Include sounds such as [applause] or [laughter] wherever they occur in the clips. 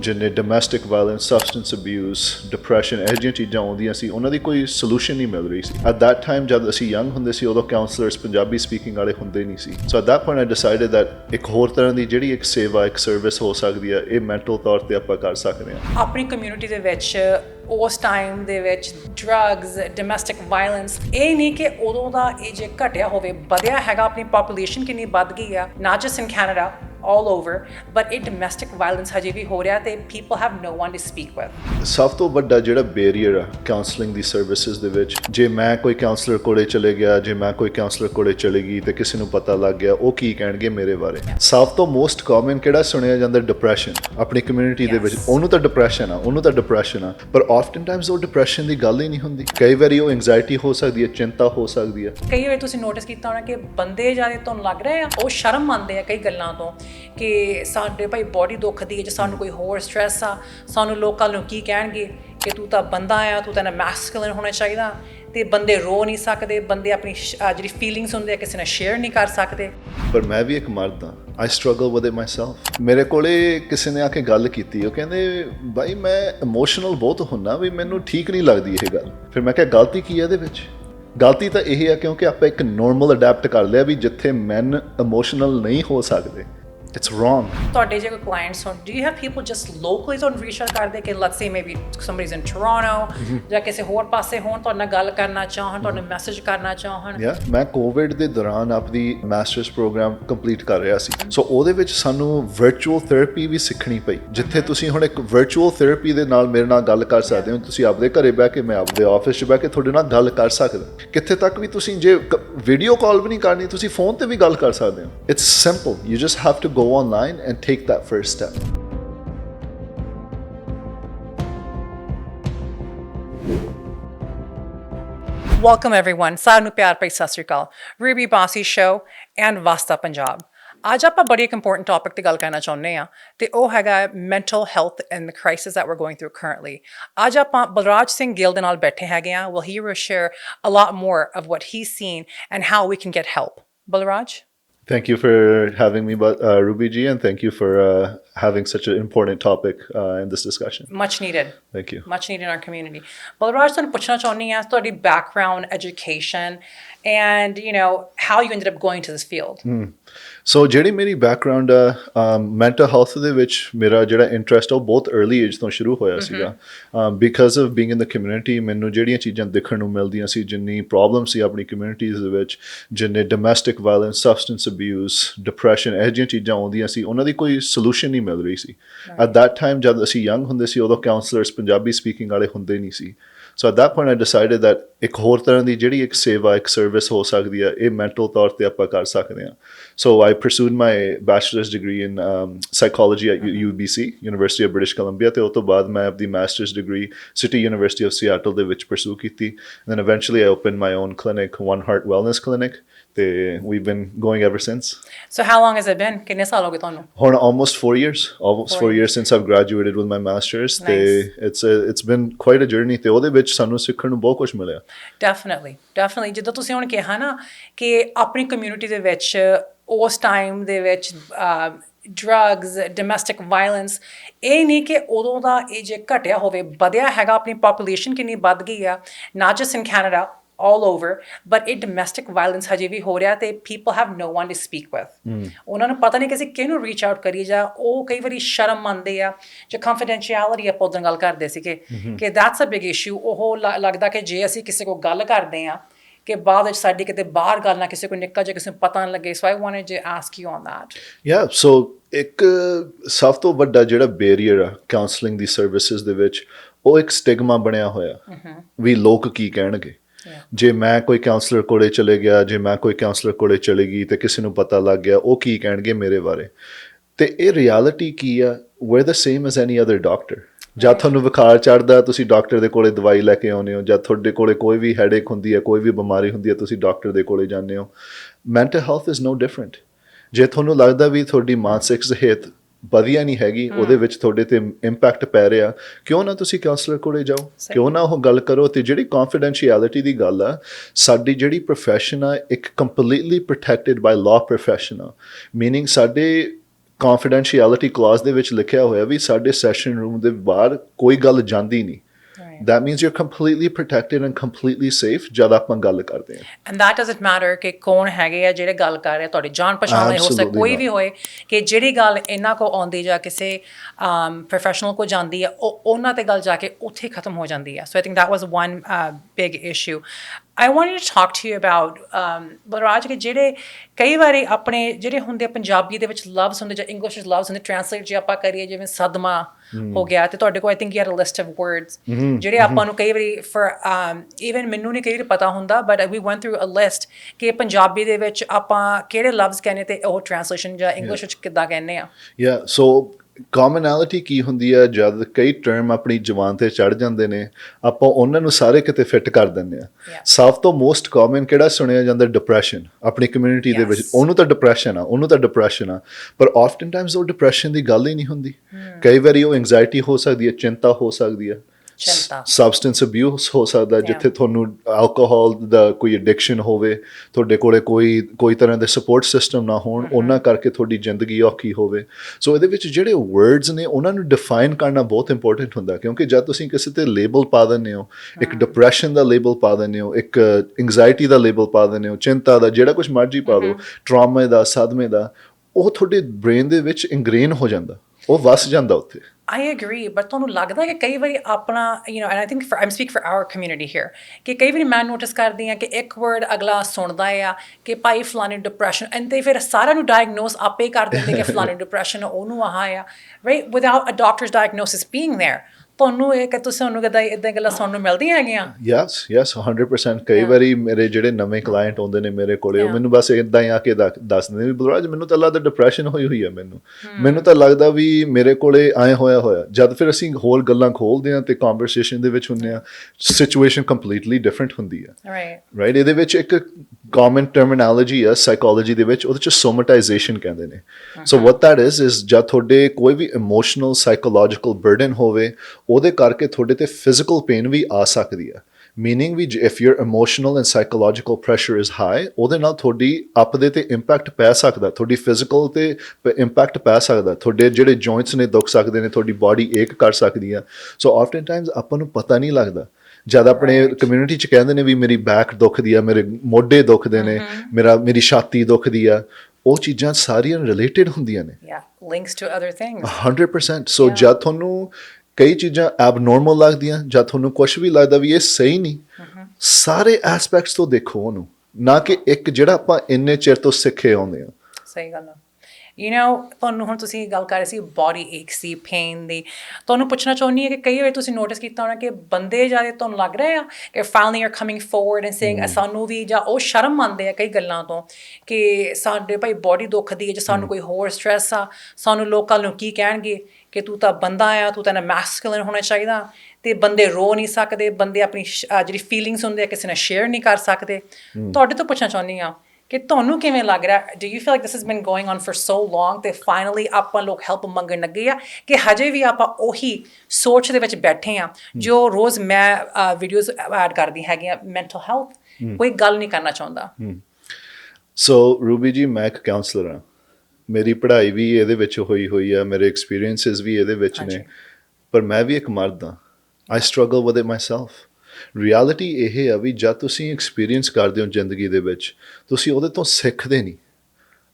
ਜਿੰਨੇ domestic violence substance abuse depression ਇਹ ਜਿਹੀਆਂ ਚੀਜ਼ਾਂ ਆਉਂਦੀਆਂ ਸੀ, ਉਹਨਾਂ ਦੀ ਕੋਈ ਸੋਲੂਸ਼ਨ ਨਹੀਂ ਮਿਲ ਰਹੀ ਸੀ। ਐਟ that time ਜਦ ਅਸੀਂ ਯੰਗ ਹੁੰਦੇ ਸੀ, ਉਦੋਂ ਕਾਉਂਸਲਰਸ ਪੰਜਾਬੀ ਸਪੀਕਿੰਗ ਵਾਲੇ ਹੁੰਦੇ ਨਹੀਂ ਸੀ। So at that point I decided that ਇੱਕ ਹੋਰ ਤਰ੍ਹਾਂ ਦੀ ਜਿਹੜੀ ਇੱਕ ਸੇਵਾ, ਇੱਕ ਸਰਵਿਸ ਹੋ ਸਕਦੀ ਹੈ, ਇਹ ਮੈਂਟਲ ਤੌਰ ਤੇ ਆਪਾਂ ਕਰ ਸਕਦੇ ਹਾਂ। ਆਪਣੀ ਕਮਿਊਨਿਟੀ ਦੇ ਵਿੱਚ, ਉਸ ਟਾਈਮ ਦੇ ਵਿੱਚ ਡਰੱਗਸ ਡੋਮੈਸਟਿਕ ਵਾਇਲੈਂਸ ਇਹ ਨਹੀਂ ਕਿ ਉਦੋਂ ਦਾ ਇਹ ਜੇ ਘਟਿਆ ਹੋਵੇ, ਵਧਿਆ ਹੈਗਾ, ਆਪਣੀ ਪੋਪੂਲੇਸ਼ਨ ਕਿੰਨੀ ਵੱਧ ਗਈ ਆ not just in Canada all over but ਇਹ domestic violence ਹਜੇ ਵੀ ਹੋ ਰਿਹਾ ਤੇ people have no one to speak with. ਸਭ ਤੋਂ ਵੱਡਾ ਜਿਹੜਾ ਬੈਰੀਅਰ ਆ ਕਾਉਂਸਲਿੰਗ ਦੀ ਸਰਵਿਸਿਜ਼ ਦੇ ਵਿੱਚ ਜੇ ਮੈਂ ਕੋਈ ਕਾਉਂਸਲਰ ਕੋਲੇ ਚਲੇ ਗਿਆ ਜੇ ਮੈਂ ਕੋਈ ਕਾਉਂਸਲਰ ਕੋਲੇ ਚਲੇ ਗਈ ਤੇ ਕਿਸੇ ਨੂੰ ਪਤਾ ਲੱਗ ਗਿਆ ਉਹ ਕੀ ਕਹਿਣਗੇ ਮੇਰੇ ਬਾਰੇ? ਸਭ ਤੋਂ ਮੋਸਟ ਕਾਮਨ ਕਿਹੜਾ ਸੁਣਿਆ ਜਾਂਦਾ? ਡਿਪਰੈਸ਼ਨ ਆਪਣੀ ਕਮਿਊਨਿਟੀ ਦੇ ਵਿੱਚ. ਉਹਨੂੰ ਤਾਂ ਡਿਪਰੈਸ਼ਨ ਆ ਉਹਨੂੰ ਤਾਂ ਡਿਪਰੈਸ਼ਨ ਆ ਪਰ ਆਫਟਨ ਟਾਈਮਸ ਉਹ ਡਿਪਰੈਸ਼ਨ ਦੀ ਗੱਲ ਹੀ ਨਹੀਂ ਹੁੰਦੀ। ਕਈ ਵਾਰੀ ਉਹ ਐਂਜ਼ਾਇਟੀ ਹੋ ਸਕਦੀ ਹੈ ਚਿੰਤਾ ਹੋ ਸਕਦੀ ਹੈ ਕਈ ਵਾਰ ਤੁਸੀਂ ਨੋਟਿਸ ਕੀਤਾ ਹੋਣਾ ਕਿ ਬੰਦੇ ਜ਼ਿਆਦਾ ਤੁਹਾਨੂੰ ਲੱਗ ਰਿਹਾ ਆ ਉਹ ਸ਼ਰਮ ਮੰਨਦੇ ਆ ਕਈ ਗੱਲਾਂ ਤੋਂ। ਕਿ ਸਾਡੇ ਭਾਈ ਬਾਡੀ ਦੁਖਦੀ ਹੈ ਜੇ ਸਾਨੂੰ ਕੋਈ ਹੋਰ ਸਟ੍ਰੈਸ ਆ ਸਾਨੂੰ ਲੋਕਾਂ ਨੂੰ ਕੀ ਕਹਿਣਗੇ? ਕਿ ਤੂੰ ਤਾਂ ਬੰਦਾ ਆ ਤੂੰ ਤਾਂ ਮੈਸਕੂਲਿਨ ਹੋਣਾ ਚਾਹੀਦਾ। ਤੇ ਬੰਦੇ ਰੋ ਨਹੀਂ ਸਕਦੇ ਬੰਦੇ ਆਪਣੀ ਜਿਹੜੀ ਫੀਲਿੰਗਸ ਹੁੰਦੇ ਆ ਕਿਸੇ ਨਾਲ ਸ਼ੇਅਰ ਨਹੀਂ ਕਰ ਸਕਦੇ। ਪਰ ਮੈਂ ਵੀ ਇੱਕ ਮਰਦ ਹਾਂ। I struggle with it myself ਮੇਰੇ ਕੋਲੇ ਕਿਸੇ ਨੇ ਆ ਕੇ ਗੱਲ ਕੀਤੀ ਉਹ ਕਹਿੰਦੇ ਬਾਈ ਮੈਂ ਇਮੋਸ਼ਨਲ ਬਹੁਤ ਹੁੰਨਾ ਵੀ ਮੈਨੂੰ ਠੀਕ ਨਹੀਂ ਲੱਗਦੀ ਇਹ ਗੱਲ। ਫਿਰ ਮੈਂ ਕਿਹਾ ਗਲਤੀ ਕੀ ਹੈ ਇਹਦੇ ਵਿੱਚ? ਗਲਤੀ ਤਾਂ ਇਹ ਹੈ ਕਿਉਂਕਿ ਆਪਾਂ ਇੱਕ ਨਾਰਮਲ ਅਡਾਪਟ ਕਰ ਲਿਆ ਵੀ ਜਿੱਥੇ ਮੈਨ ਇਮੋਸ਼ਨਲ ਨਹੀਂ ਹੋ ਸਕਦੇ। ਇਟਸ ਰੋਂਗ ਤੁਹਾਡੇ ਜੇ ਕੋਈ ਕਲਾਇੰਟਸ ਹੋਣ do you have people just locally ਤੁਹਾਨੂੰ ਰੀਚ ਆਊਟ ਕਰਦੇ ਕਿ let's say maybe somebody's in Toronto ਜਾਂ ਕਿਸੇ ਹੋਰ ਪਾਸੇ ਹੋਣ ਤੁਹਾਡੇ ਨਾਲ ਗੱਲ ਕਰਨਾ ਚਾਹਣ ਤੁਹਾਨੂੰ ਮੈਸੇਜ ਕਰਨਾ ਚਾਹਣ? ਯਾ ਮੈਂ ਕੋਵਿਡ ਦੇ ਦੌਰਾਨ ਆਪਣੀ ਮਾਸਟਰਸ ਪ੍ਰੋਗਰਾਮ ਕੰਪਲੀਟ ਕਰ ਰਿਹਾ ਸੀ। ਸੋ ਉਹਦੇ ਵਿੱਚ ਸਾਨੂੰ ਵਰਚੁਅਲ ਥੈਰੇਪੀ ਵੀ ਸਿੱਖਣੀ ਪਈ। ਜਿੱਥੇ ਤੁਸੀਂ ਹੁਣ ਇੱਕ ਵਰਚੁਅਲ ਥੈਰੇਪੀ ਦੇ ਨਾਲ ਮੇਰੇ ਨਾਲ ਗੱਲ ਕਰ ਸਕਦੇ ਹੋ ਤੁਸੀਂ ਆਪਦੇ ਘਰੇ ਬਹਿ ਕੇ ਮੈਂ ਆਪਦੇ ਆਫਿਸ 'ਚ ਬਹਿ ਕੇ ਤੁਹਾਡੇ ਨਾਲ ਗੱਲ ਕਰ ਸਕਦਾ। ਕਿੱਥੇ ਤੱਕ ਵੀ ਤੁਸੀਂ ਜੇ ਵੀਡੀਓ ਕਾਲ ਵੀ ਨਹੀਂ ਕਰਨੀ ਤੁਸੀਂ ਫੋਨ ਤੇ ਵੀ ਗੱਲ ਕਰ ਸਕਦੇ ਹੋ। It's simple you just have to go online and take that first step welcome everyone ਸਾਰਿਆਂ ਨੂੰ ਪਿਆਰ ਭਰੀ ਸਤਿ ਸ੍ਰੀ ਅਕਾਲ ਰੂਬੀ ਬਾਸੀ ਸ਼ੋ ਐਂਡ ਵਾਸਤਾ ਪੰਜਾਬ ਅੱਜ ਆਪਾਂ ਬੜੀ ਇੱਕ ਇੰਪੋਰਟੈਂਟ ਟਾਪਿਕ ਤੇ ਗੱਲ ਕਰਨਾ ਚਾਹੁੰਦੇ ਆ ਤੇ ਉਹ ਹੈਗਾ mental health and the crisis that we're going through currently ਅੱਜ ਆਪਾਂ ਬਲਰਾਜ ਸਿੰਘ ਗਿੱਲ ਦੇ ਨਾਲ ਬੈਠੇ ਹੈਗੇ ਆ well he will share a lot more of what he's seen and how we can get help Balraj Thank you for having me, but uh, Ruby G, and thank you for uh, having such an important topic uh, in this discussion. much needed Thank you. much needed in our community. Balraj ਤੁਹਾਨੂੰ ਪੁੱਛਣਾ ਚਾਹੁੰਦੀ ਆ ਤੁਹਾਡੀ background education and you know how you ended up going to this field. ਸੋ ਜਿਹੜੀ ਮੇਰੀ background ਆ mental health ਦੇ ਵਿੱਚ ਮੇਰਾ ਜਿਹੜਾ ਇੰਟਰਸਟ ਉਹ ਬਹੁਤ अर्ਲੀ ਏਜ ਤੋਂ ਸ਼ੁਰੂ ਹੋਇਆ ਸੀਗਾ because of being in the community ਮੈਨੂੰ ਜਿਹੜੀਆਂ ਚੀਜ਼ਾਂ ਦੇਖਣ ਨੂੰ ਮਿਲਦੀਆਂ ਸੀ ਜਿੰਨੀ ਪ੍ਰੋਬਲਮ ਸੀ ਆਪਣੀ ਕਮਿਊਨਿਟੀਜ਼ ਦੇ ਵਿੱਚ ਜਿੰਨੇ domestic violence substance abuse depression ਇਹ ਜਿਹੀਆਂ ਚੀਜ਼ਾਂ ਆਉਂਦੀਆਂ ਸੀ ਉਹਨਾਂ ਦੀ ਕੋਈ ਸੋਲੂਸ਼ਨ ਨਹੀਂ ਮਿਲ ਰਹੀ ਸੀ ਐਟ that time ਜਦ ਅਸੀਂ ਯੰਗ ਹੁੰਦੇ ਸੀ ਉਦੋਂ ਕਾਉਂਸਲਰਸ ਪੰਜਾਬੀ ਸਪੀਕਿੰਗ ਵਾਲੇ ਹੁੰਦੇ ਨਹੀਂ ਸੀ so at that point I decided that ਇੱਕ ਹੋਰ ਤਰ੍ਹਾਂ ਦੀ ਜਿਹੜੀ ਇੱਕ ਸੇਵਾ ਇੱਕ ਸਰਵਿਸ ਹੋ ਸਕਦੀ ਹੈ ਇਹ ਮੈਂਟਲ ਤੌਰ ਤੇ ਆਪਾਂ ਕਰ ਸਕਦੇ ਹਾਂ ਸੋ I pursued my bachelor's degree in um, psychology at U- UBC University of British Columbia ਤੇ ਉਸ ਤੋਂ ਬਾਅਦ ਮੈਂ ਆਪਣੀ master's degree City University of Seattle ਦੇ ਵਿੱਚ pursue ਕੀਤੀ and then eventually I opened my own clinic One Heart Wellness Clinic ਤੇ we've been going ever since So how long has it been? ਕਿੰਨੇ ਸਾਲ ਹੋ ਗਏ ਤੁਹਾਨੂੰ? ਹੁਣ almost four years almost Four four years since I've graduated with my master's ਤੇ Nice. it's a, it's been quite a journey ਤੇ ਉਹਦੇ ਵਿੱਚ ਸਾਨੂੰ ਸਿੱਖਣ ਨੂੰ ਬਹੁਤ ਕੁਝ ਮਿਲਿਆ Definitely, definitely. ਜਿੱਦਾਂ ਤੁਸੀਂ ਹੁਣ ਕਿਹਾ ਨਾ ਕਿ ਆਪਣੀ ਕਮਿਊਨਿਟੀ ਦੇ ਵਿੱਚ ਉਸ ਟਾਈਮ ਦੇ ਵਿੱਚ ਡਰੱਗਸ ਡੋਮੈਸਟਿਕ ਵਾਇਲੈਂਸ ਇਹ ਨਹੀਂ ਕਿ ਉਦੋਂ ਦਾ ਇਹ ਜੇ ਘਟਿਆ ਹੋਵੇ ਵਧਿਆ ਹੈਗਾ ਆਪਣੀ ਪੋਪੂਲੇਸ਼ਨ ਕਿੰਨੀ ਵੱਧ ਗਈ ਆ not just in Canada all over but ਇਹ domestic violence ਹਜੇ ਵੀ ਹੋ ਰਿਹਾ ਤੇ people have no one to speak with. ਉਹਨਾਂ ਨੂੰ ਪਤਾ ਨਹੀਂ ਕਿ ਅਸੀਂ ਕਿਹਨੂੰ ਰੀਚ ਆਊਟ ਕਰੀਏ ਜਾਂ ਉਹ ਕਈ ਵਾਰੀ ਸ਼ਰਮ ਮੰਨਦੇ ਆ ਜੇ confidentiality ਆਪਾਂ ਉਦੋਂ ਗੱਲ ਕਰਦੇ ਸੀਗੇ ਕਿ that's a big issue ਉਹ ਲ- ਲੱਗਦਾ ਕਿ ਜੇ ਅਸੀਂ ਕਿਸੇ ਕੋ ਗੱਲ ਕਰਦੇ ਆ ਕਿ ਬਾਅਦ ਵਿੱਚ ਸਾਡੀ ਕਿਤੇ ਬਾਹਰ ਗੱਲ ਨਾ ਕਿਸੇ ਕੋ ਨਿੱਕਾ ਜਿਹਾ ਕਿਸੇ ਨੂੰ ਪਤਾ ਨਾ ਲੱਗੇ so I wanted to ask you on that yeah so ਇੱਕ ਸਭ ਤੋਂ ਵੱਡਾ ਜਿਹੜਾ ਬੈਰੀਅਰ ਆ ਕਾਉਂਸਲਿੰਗ ਦੀ ਸਰਵਿਸਿਜ਼ ਦੇ ਵਿੱਚ ਉਹ ਇੱਕ ਸਟਿਗਮਾ ਬਣਿਆ ਹੋਇਆ। ਵੀ ਲੋਕ ਕੀ ਕਹਿਣਗੇ? ਜੇ ਮੈਂ ਕੋਈ ਕਾਉਂਸਲਰ ਕੋਲੇ ਚਲੇ ਗਿਆ, ਜੇ ਮੈਂ ਕੋਈ ਕਾਉਂਸਲਰ ਕੋਲੇ ਚਲੇ ਗਈ ਤੇ ਕਿਸੇ ਨੂੰ ਪਤਾ ਲੱਗ ਗਿਆ, ਉਹ ਕੀ ਕਹਿਣਗੇ ਮੇਰੇ ਬਾਰੇ? ਤੇ ਇਹ ਰਿਐਲਿਟੀ ਕੀ ਆ? We're the same as any other doctor ਜਾਂ ਤੁਹਾਨੂੰ ਬੁਖਾਰ ਚੜਦਾ ਤੁਸੀਂ ਡਾਕਟਰ ਦੇ ਕੋਲੇ ਦਵਾਈ ਲੈ ਕੇ ਆਉਂਦੇ ਹੋ, ਜਾਂ ਤੁਹਾਡੇ ਕੋਲੇ ਕੋਈ ਵੀ ਹੈਡੇਕ ਹੁੰਦੀ ਹੈ ਕੋਈ ਵੀ ਬਿਮਾਰੀ ਹੁੰਦੀ ਹੈ ਤੁਸੀਂ ਡਾਕਟਰ ਦੇ ਕੋਲੇ ਜਾਂਦੇ ਹੋ। Mental health is no different ਜੇ ਤੁਹਾਨੂੰ ਲੱਗਦਾ ਵੀ ਤੁਹਾਡੀ ਮਾਨਸਿਕ ਸਿਹਤ ਵਧੀਆ ਨਹੀਂ ਹੈਗੀ ਉਹਦੇ ਵਿੱਚ ਤੁਹਾਡੇ ਤੇ ਇੰਪੈਕਟ ਪੈ ਰਿਹਾ। ਕਿਉਂ ਨਾ ਤੁਸੀਂ ਕਾਉਂਸਲਰ ਕੋਲੇ ਜਾਓ? ਕਿਉਂ ਨਾ ਉਹ ਗੱਲ ਕਰੋ ਤੇ ਜਿਹੜੀ ਕੌਨਫੀਡੈਂਸ਼ੀਅਲਿਟੀ ਦੀ ਗੱਲ ਆ ਸਾਡੀ ਜਿਹੜੀ profession ਆ ਇੱਕ completely protected by law profession ਆ। ਮੀਨਿੰਗ ਸਾਡੇ ਕੌਨਫੀਡੈਂਸ਼ੀਅਲਿਟੀ ਕਲਾਜ਼ ਦੇ ਵਿੱਚ ਲਿਖਿਆ ਹੋਇਆ ਵੀ ਸਾਡੇ ਸੈਸ਼ਨ ਰੂਮ ਦੇ ਬਾਹਰ ਕੋਈ ਗੱਲ ਜਾਂਦੀ ਨਹੀਂ. That means you're completely protected and completely safe ਜਦ ਆਪਾਂ ਗੱਲ ਕਰਦੇ ਹਾਂ ਐਂਡ that doesn't matter ਕਿ ਕੌਣ ਹੈਗੇ ਆ ਜਿਹੜੇ ਗੱਲ ਕਰ ਰਹੇ ਤੁਹਾਡੀ ਜਾਣ ਪਛਾਣ ਵਾਲੇ ਹੋ ਸਕਦੇ ਕੋਈ. ਵੀ ਹੋਏ ਕਿ ਜਿਹੜੀ ਗੱਲ ਇਹਨਾਂ ਕੋ ਆਉਂਦੀ ਜਾਂ ਕਿਸੇ ਪ੍ਰੋਫੈਸ਼ਨਲ ਕੋ ਜਾਂਦੀ ਆ ਉਹ ਉਹਨਾਂ ਤੇ ਗੱਲ ਜਾ ਕੇ ਉੱਥੇ ਖਤਮ ਹੋ ਜਾਂਦੀ ਆ so I think that was one uh, big issue I wanted to talk to you about um, Balraj ਕਿ ਜਿਹੜੇ ਕਈ ਵਾਰੀ ਆਪਣੇ ਜਿਹੜੇ ਹੁੰਦੇ ਪੰਜਾਬੀ ਦੇ ਵਿੱਚ ਲਫ਼ਜ਼ ਹੁੰਦੇ ਜਾਂ ਇੰਗਲਿਸ਼ ਵਿੱਚ ਲਫ਼ਜ਼ ਹੁੰਦੇ ਟ੍ਰਾਂਸਲੇਟ ਜੇ ਆਪਾਂ ਕਰੀਏ ਜਿਵੇਂ ਸਦਮਾ ਹੋ। ਗਿਆ ਤੇ ਤੁਹਾਡੇ ਕੋਲ I think you had a list of words ਜਿਹੜੇ ਆਪਾਂ ਨੂੰ ਕਈ ਵਾਰੀ ਫॉर ਇਵਨ ਮੈਨੂੰ ਨਹੀਂ ਕਈ ਵਾਰੀ ਪਤਾ ਹੁੰਦਾ but we went through a list ਕਿ ਪੰਜਾਬੀ ਦੇ ਵਿੱਚ ਆਪਾਂ ਕਿਹੜੇ ਲਫ਼ਜ਼ ਕਹਿੰਦੇ ਤੇ ਉਹ ਟ੍ਰਾਂਸਲੇਸ਼ਨ ਜਾਂ ਇੰਗਲਿਸ਼ ਵਿੱਚ ਕਿੱਦਾਂ ਕਹਿੰਦੇ ਆ। ਯਾ ਸੋ ਕਾਮਨੈਲਿਟੀ ਕੀ ਹੁੰਦੀ ਹੈ ਜਦ ਕਈ ਟਰਮ ਆਪਣੀ ਜ਼ੁਬਾਨ ਤੇ ਚੜ ਜਾਂਦੇ ਨੇ ਆਪਾਂ ਉਹਨਾਂ ਨੂੰ ਸਾਰੇ ਕਿਤੇ ਫਿੱਟ ਕਰ ਦਿੰਦੇ ਆ. ਸਭ ਤੋਂ ਮੋਸਟ ਕਾਮਨ ਕਿਹੜਾ ਸੁਣਿਆ ਜਾਂਦਾ? ਡਿਪਰੈਸ਼ਨ ਆਪਣੀ ਕਮਿਊਨਿਟੀ ਦੇ ਵਿੱਚ. ਉਹਨੂੰ ਤਾਂ ਡਿਪਰੈਸ਼ਨ ਆ ਉਹਨੂੰ ਤਾਂ ਡਿਪਰੈਸ਼ਨ ਆ। ਪਰ ਆਫਟਨ ਟਾਈਮਸ ਉਹ ਡਿਪਰੈਸ਼ਨ ਦੀ ਗੱਲ ਹੀ ਨਹੀਂ ਹੁੰਦੀ। ਕਈ ਵਾਰੀ ਉਹ ਐਂਜ਼ਾਇਟੀ ਹੋ ਸਕਦੀ ਹੈ ਚਿੰਤਾ ਹੋ ਸਕਦੀ ਹੈ। ਚਿੰਤਾ। ਸਬਸਟੈਂਸ ਅਬਿਊਜ਼ ਹੋ ਸਕਦਾ ਜਿੱਥੇ ਤੁਹਾਨੂੰ ਐਲਕੋਹਲ ਦਾ ਕੋਈ ਐਡਿਕਸ਼ਨ ਹੋਵੇ ਤੁਹਾਡੇ ਕੋਲੇ ਕੋਈ ਕੋਈ ਤਰ੍ਹਾਂ ਦੇ ਸਪੋਰਟ ਸਿਸਟਮ ਨਾ ਹੋਣ ਉਹਨਾਂ ਕਰਕੇ ਤੁਹਾਡੀ ਜ਼ਿੰਦਗੀ ਔਖੀ ਹੋਵੇ। ਸੋ ਇਹਦੇ ਵਿੱਚ ਜਿਹੜੇ ਵਰਡਸ ਨੇ ਉਹਨਾਂ ਨੂੰ ਡਿਫਾਈਨ ਕਰਨਾ ਬਹੁਤ ਇੰਪੋਰਟੈਂਟ ਹੁੰਦਾ ਕਿਉਂਕਿ ਜਦ ਤੁਸੀਂ ਕਿਸੇ ਤੇ ਲੇਬਲ ਪਾ ਦਿੰਦੇ ਹੋ ਇੱਕ ਡਿਪਰੈਸ਼ਨ ਦਾ ਲੇਬਲ ਪਾ ਦਿੰਦੇ ਹੋ ਇੱਕ ਐਂਜ਼ਾਇਟੀ ਦਾ ਲੇਬਲ ਪਾ ਦਿੰਦੇ ਹੋ ਚਿੰਤਾ ਦਾ ਜਿਹੜਾ ਕੁਝ ਮਰਜ਼ੀ ਪਾ ਦਿਓ ਟਰਾਮੇ ਦਾ ਸਦਮੇ ਦਾ ਉਹ ਤੁਹਾਡੇ ਬ੍ਰੇਨ ਦੇ ਵਿੱਚ ਇੰਗਰੇਨ ਹੋ ਜਾਂਦਾ ਉਹ ਵਸ ਜਾਂਦਾ ਉੱਥੇ। I agree, but ਤੁਹਾਨੂੰ ਲੱਗਦਾ ਕਿ ਕਈ ਵਾਰੀ ਆਪਣਾ you know and I think for I'm speak for our community here ਕਿ ਕਈ ਵਾਰੀ ਮੈਂ ਨੋਟਿਸ ਕਰਦੀ ਹਾਂ ਕਿ ਇੱਕ ਵਰਡ ਅਗਲਾ ਸੁਣਦਾ ਆ ਕਿ ਭਾਈ ਫਲਾਣੇ ਡਿਪਰੈਸ਼ਨ ਐਂਡ ਤੇ ਫਿਰ ਸਾਰਿਆਂ ਨੂੰ ਡਾਇਗਨੋਸ ਆਪੇ ਕਰ ਦਿੰਦੇ ਕਿ ਫਲਾਣੇ ਡਿਪਰੈਸ਼ਨ ਉਹਨੂੰ ਆਹ ਆ right without a doctor's diagnosis being there ਤੁਹਾਨੂੰ ਇਹ ਕਿ ਤੁਸੀਂ ਉਹਨੂੰ ਕਦਾਈ ਇਦਾਂ ਗੱਲਾਂ ਸੁਣਨ ਨੂੰ ਮਿਲਦੀਆਂ ਹੈਗੀਆਂ? ਯੈਸ ਯੈਸ 100% ਕਈ ਵਾਰੀ ਮੇਰੇ ਜਿਹੜੇ ਨਵੇਂ ਕਲਾਇੰਟ ਆਉਂਦੇ ਨੇ ਮੇਰੇ ਕੋਲੇ ਉਹ. ਮੈਨੂੰ ਬਸ ਇਦਾਂ ਹੀ ਆ ਕੇ ਦੱਸ- ਦੱਸ ਦਿੰਦੇ ਵੀ ਬਲਰਾਜ ਮੈਨੂੰ ਤਾਂ ਲੱਗਦਾ ਡਿਪਰੈਸ਼ਨ ਹੋਈ ਹੋਈ ਹੈ ਮੈਨੂੰ। ਮੈਨੂੰ ਤਾਂ ਲੱਗਦਾ ਵੀ ਮੇਰੇ ਕੋਲੇ ਆਏ ਹੋਇਆ ਹੋਇਆ। ਜਦ ਫਿਰ ਅਸੀਂ ਹੋਰ ਗੱਲਾਂ ਖੋਲਦੇ ਹਾਂ ਤੇ ਕਨਵਰਸੇਸ਼ਨ ਦੇ ਵਿੱਚ ਹੁੰਦੇ ਆ ਸਿਚੁਏਸ਼ਨ ਕੰਪਲੀਟਲੀ ਡਿਫਰੈਂਟ ਹੁੰਦੀ ਹੈ right ਰਾਈਟ ਇਹਦੇ ਵਿੱਚ ਇੱਕ ਕਾਮਨ ਟਰਮੀਨੋਲੋਜੀ ਹੈ ਸਾਈਕੋਲੋਜੀ ਦੇ ਵਿੱਚ ਉਹਦੇ ਚ ਸੋਮੈਟਾਈਜੇਸ਼ਨ ਕਹਿੰਦੇ ਨੇ। So what that is is ਜਦ ਤੁਹਾਡੇ ਕੋਈ ਵੀ ਇਮੋਸ਼ਨਲ ਸਾਈਕੋਲੋਜੀਕਲ ਬਰਡਨ ਹੋਵੇ ਉਹਦੇ ਕਰਕੇ ਤੁਹਾਡੇ ਤੇ ਫਿਜ਼ੀਕਲ ਪੇਨ ਵੀ ਆ ਸਕਦੀ ਹੈ। Meaning we if your emotional and psychological pressure is high ਉਹਦੇ ਨਾਲ ਤੁਹਾਡੀ ਆਪਦੇ ਤੇ ਇੰਪੈਕਟ ਪੈ ਸਕਦਾ ਤੁਹਾਡੀ ਫਿਜ਼ੀਕਲ ਤੇ ਇੰਪੈਕਟ ਪੈ ਸਕਦਾ ਤੁਹਾਡੇ ਜਿਹੜੇ ਜੁਆਇੰਟਸ ਨੇ ਦੁਖ ਸਕਦੇ ਨੇ ਤੁਹਾਡੀ ਬਾਡੀ ਏਕ ਕਰ ਸਕਦੀ ਆ ਸੋ ਆਫਟਨ ਟਾਈਮਸ ਆਪਾਂ ਨੂੰ ਪਤਾ ਨਹੀਂ ਲੱਗਦਾ। ਜਦ ਆਪਣੇ ਕਮਿਊਨਿਟੀ ਚ ਕਹਿੰਦੇ ਨੇ ਵੀ ਮੇਰੀ ਬੈਕ ਦੁਖਦੀ ਆ ਮੇਰੇ ਮੋਢੇ ਦੁਖਦੇ ਨੇ ਮੇਰਾ ਮੇਰੀ ਛਾਤੀ ਦੁਖਦੀ ਆ ਉਹ ਚੀਜ਼ਾਂ ਸਾਰੀਆਂ ਰਿਲੇਟਡ ਹੁੰਦੀਆਂ ਨੇ। Yeah links to other things. 100% so ਜਦ ਤੁਹਾਨੂੰ ਕਈ ਚੀਜ਼ਾਂ ਐਬਨੋਰਮਲ ਲੱਗਦੀਆਂ ਜਦ ਤੁਹਾਨੂੰ ਕੁਝ ਵੀ ਲੱਗਦਾ ਵੀ ਇਹ ਸਹੀ ਨਹੀਂ ਸਾਰੇ ਐਸਪੈਕਟਸ ਤੋਂ ਦੇਖੋ ਉਹਨੂੰ ਨਾ ਕਿ ਇੱਕ ਜਿਹੜਾ ਆਪਾਂ ਇੰਨੇ ਚਿਰ ਤੋਂ ਸਿੱਖੇ ਆਉਂਦੇ ਆ ਸਹੀ ਗੱਲ ਆ। ਯੂ نو ਤੁਹਾਨੂੰ ਹੁਣ ਤੁਸੀਂ ਗੱਲ ਕਰ ਰਹੇ ਸੀ ਬਾਡੀ ਏਕ ਸੀ ਪੇਨ ਦੀ। ਤੁਹਾਨੂੰ ਪੁੱਛਣਾ ਚਾਹੁੰਦੀ ਹਾਂ ਕਿ ਕਈ ਵਾਰ ਤੁਸੀਂ ਨੋਟਿਸ ਕੀਤਾ ਹੋਣਾ ਕਿ ਬੰਦੇ ਜ਼ਿਆਦਾ ਤੁਹਾਨੂੰ ਲੱਗ ਰਿਹਾ ਆ ਕਿ finally are coming forward and saying ਸਾਨੂੰ ਵੀ ਜਾਂ ਉਹ ਸ਼ਰਮ ਮੰਨਦੇ ਆ ਕਈ ਗੱਲਾਂ ਤੋਂ ਕਿ ਸਾਡੇ ਭਾਈ ਬਾਡੀ ਦੁਖਦੀ ਹੈ ਜੇ ਸਾਨੂੰ ਕੋਈ ਹੋਰ ਸਟ੍ਰੈਸ ਆ ਸਾਨੂੰ ਲੋਕਾਂ ਨੂੰ ਕੀ ਕਹਿਣਗੇ? ਕਿ ਤੂੰ ਤਾਂ ਬੰਦਾ ਆ ਤੂੰ ਤਾਂ ਮੈਸਕੂਲਿਨ ਹੋਣਾ ਚਾਹੀਦਾ। ਤੇ ਬੰਦੇ ਰੋ ਨਹੀਂ ਸਕਦੇ ਬੰਦੇ ਆਪਣੀ ਜਿਹੜੀ ਫੀਲਿੰਗਸ ਹੁੰਦੇ ਆ ਕਿਸੇ ਨਾਲ ਸ਼ੇਅਰ ਨਹੀਂ ਕਰ ਸਕਦੇ। ਤੁਹਾਡੇ ਤੋਂ ਪੁੱਛਣਾ ਚਾਹੁੰਦੀ ਆ ਕਿ ਤੁਹਾਨੂੰ ਕਿਵੇਂ ਲੱਗ ਰਿਹਾ? Do you feel like this has been going on for so long ਤੇ ਫਾਈਨਲੀ ਆਪਾਂ ਲੋਕ ਹੈਲਪ ਮੰਗਣ ਲੱਗੇ ਆ ਕਿ ਹਜੇ ਵੀ ਆਪਾਂ ਉਹੀ ਸੋਚ ਦੇ ਵਿੱਚ ਬੈਠੇ ਆ ਜੋ ਰੋਜ਼ ਮੈਂ ਵੀਡੀਓਜ਼ ਐਡ ਕਰਦੀ ਹੈਗੀ ਆ ਮੈਂਟਲ ਹੈਲਥ ਕੋਈ ਗੱਲ ਨਹੀਂ ਕਰਨਾ ਚਾਹੁੰਦਾ। ਸੋ ਰੂਬੀ ਜੀ ਮੈਂ ਇੱਕ ਕਾਉਂਸਲਰ ਹਾਂ। ਮੇਰੀ ਪੜ੍ਹਾਈ ਵੀ ਇਹਦੇ ਵਿੱਚ ਹੋਈ ਹੋਈ ਆ ਮੇਰੇ ਐਕਸਪੀਰੀਐਂਸਸ ਵੀ ਇਹਦੇ ਵਿੱਚ ਨੇ। ਪਰ ਮੈਂ ਵੀ ਇੱਕ ਮਰਦ ਹਾਂ। I struggle with it myself reality ਇਹ ਆ ਵੀ ਜਦ ਤੁਸੀਂ ਐਕਸਪੀਰੀਅੰਸ ਕਰਦੇ ਹੋ ਜ਼ਿੰਦਗੀ ਦੇ ਵਿੱਚ ਤੁਸੀਂ ਉਹਦੇ ਤੋਂ ਸਿੱਖਦੇ ਨਹੀਂ।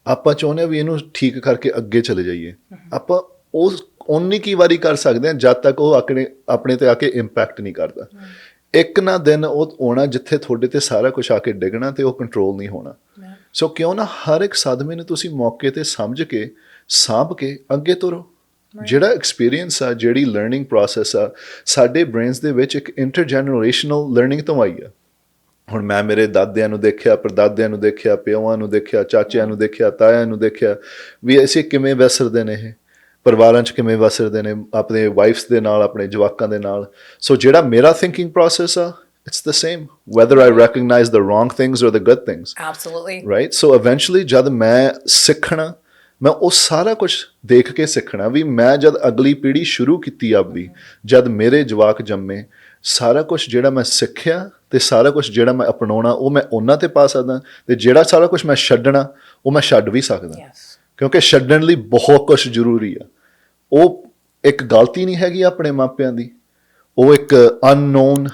ਆਪਾਂ ਚਾਹੁੰਦੇ ਹਾਂ ਵੀ ਇਹਨੂੰ ਠੀਕ ਕਰਕੇ ਅੱਗੇ ਚਲੇ ਜਾਈਏ। ਆਪਾਂ ਉਸ ਉਨੀ ਕੀ ਵਾਰੀ ਕਰ ਸਕਦੇ ਹਾਂ ਜਦ ਤੱਕ ਉਹ ਆਪਣੇ ਆਪਣੇ ਤੇ ਆ ਕੇ ਇੰਪੈਕਟ ਨਹੀਂ ਕਰਦਾ। ਇੱਕ ਨਾ ਦਿਨ ਉਹ ਆਉਣਾ ਜਿੱਥੇ ਤੁਹਾਡੇ ਤੇ ਸਾਰਾ ਕੁਝ ਆ ਕੇ ਡਿੱਗਣਾ ਤੇ ਉਹ ਕੰਟਰੋਲ ਨਹੀਂ ਹੋਣਾ। ਸੋ ਕਿਉਂ ਨਾ ਹਰ ਇੱਕ ਸਦਮੇ ਨੂੰ ਤੁਸੀਂ ਮੌਕੇ ਤੇ ਸਮਝ ਕੇ ਸਾਂਭ ਕੇ ਅੱਗੇ ਤੁਰੋ। ਜਿਹੜਾ ਐਕਸਪੀਰੀਅੰਸ ਆ ਜਿਹੜੀ ਲਰਨਿੰਗ ਪ੍ਰੋਸੈਸ ਆ ਸਾਡੇ ਬ੍ਰੇਨਸ ਦੇ ਵਿੱਚ ਇੱਕ ਇੰਟਰਜਨਰੇਸ਼ਨਲ ਲਰਨਿੰਗ ਤੋਂ ਆਈ ਆ। ਹੁਣ ਮੈਂ ਮੇਰੇ ਦਾਦਿਆਂ ਨੂੰ ਦੇਖਿਆ ਪਰਦਾਦਿਆਂ ਨੂੰ ਦੇਖਿਆ ਪਿਓਾਂ ਨੂੰ ਦੇਖਿਆ ਚਾਚਿਆਂ ਨੂੰ ਦੇਖਿਆ ਤਾਇਆਂ ਨੂੰ ਦੇਖਿਆ ਵੀ ਅਸੀਂ ਕਿਵੇਂ ਵਸਰਦੇ ਨੇ ਇਹ? ਪਰਿਵਾਰਾਂ 'ਚ ਕਿਵੇਂ ਵਸਰਦੇ ਨੇ? ਆਪਣੇ ਵਾਈਫਸ ਦੇ ਨਾਲ ਆਪਣੇ ਜਵਾਕਾਂ ਦੇ ਨਾਲ। ਸੋ ਜਿਹੜਾ ਮੇਰਾ ਥਿੰਕਿੰਗ ਪ੍ਰੋਸੈਸ ਆ it's the same whether I recognise the wrong things or the good things absolutely right so eventually ਜਦ ਮੈਂ ਸਿੱਖਣਾ ਮੈਂ ਉਹ ਸਾਰਾ ਕੁਝ ਦੇਖ ਕੇ ਸਿੱਖਣਾ ਵੀ ਮੈਂ ਜਦ ਅਗਲੀ ਪੀੜ੍ਹੀ ਸ਼ੁਰੂ ਕੀਤੀ ਆਪਦੀ ਜਦ ਮੇਰੇ ਜਵਾਕ ਜੰਮੇ ਸਾਰਾ ਕੁਝ ਜਿਹੜਾ ਮੈਂ ਸਿੱਖਿਆ ਤੇ ਸਾਰਾ ਕੁਝ ਜਿਹੜਾ ਮੈਂ ਅਪਣਾਉਣਾ ਉਹ ਮੈਂ ਉਹਨਾਂ ਤੇ ਪਾ ਸਕਦਾ ਤੇ ਜਿਹੜਾ ਸਾਰਾ ਕੁਝ ਮੈਂ ਛੱਡਣਾ ਉਹ ਮੈਂ ਛੱਡ ਵੀ ਸਕਦਾ ਕਿਉਂਕਿ ਛੱਡਣ ਲਈ ਬਹੁਤ ਕੁਝ ਜ਼ਰੂਰੀ ਆ ਉਹ ਇੱਕ ਗਲਤੀ ਨਹੀਂ ਹੈਗੀ ਆਪਣੇ ਮਾਪਿਆਂ ਦੀ ਉਹ ਇੱਕ ਅਨਨੋਨ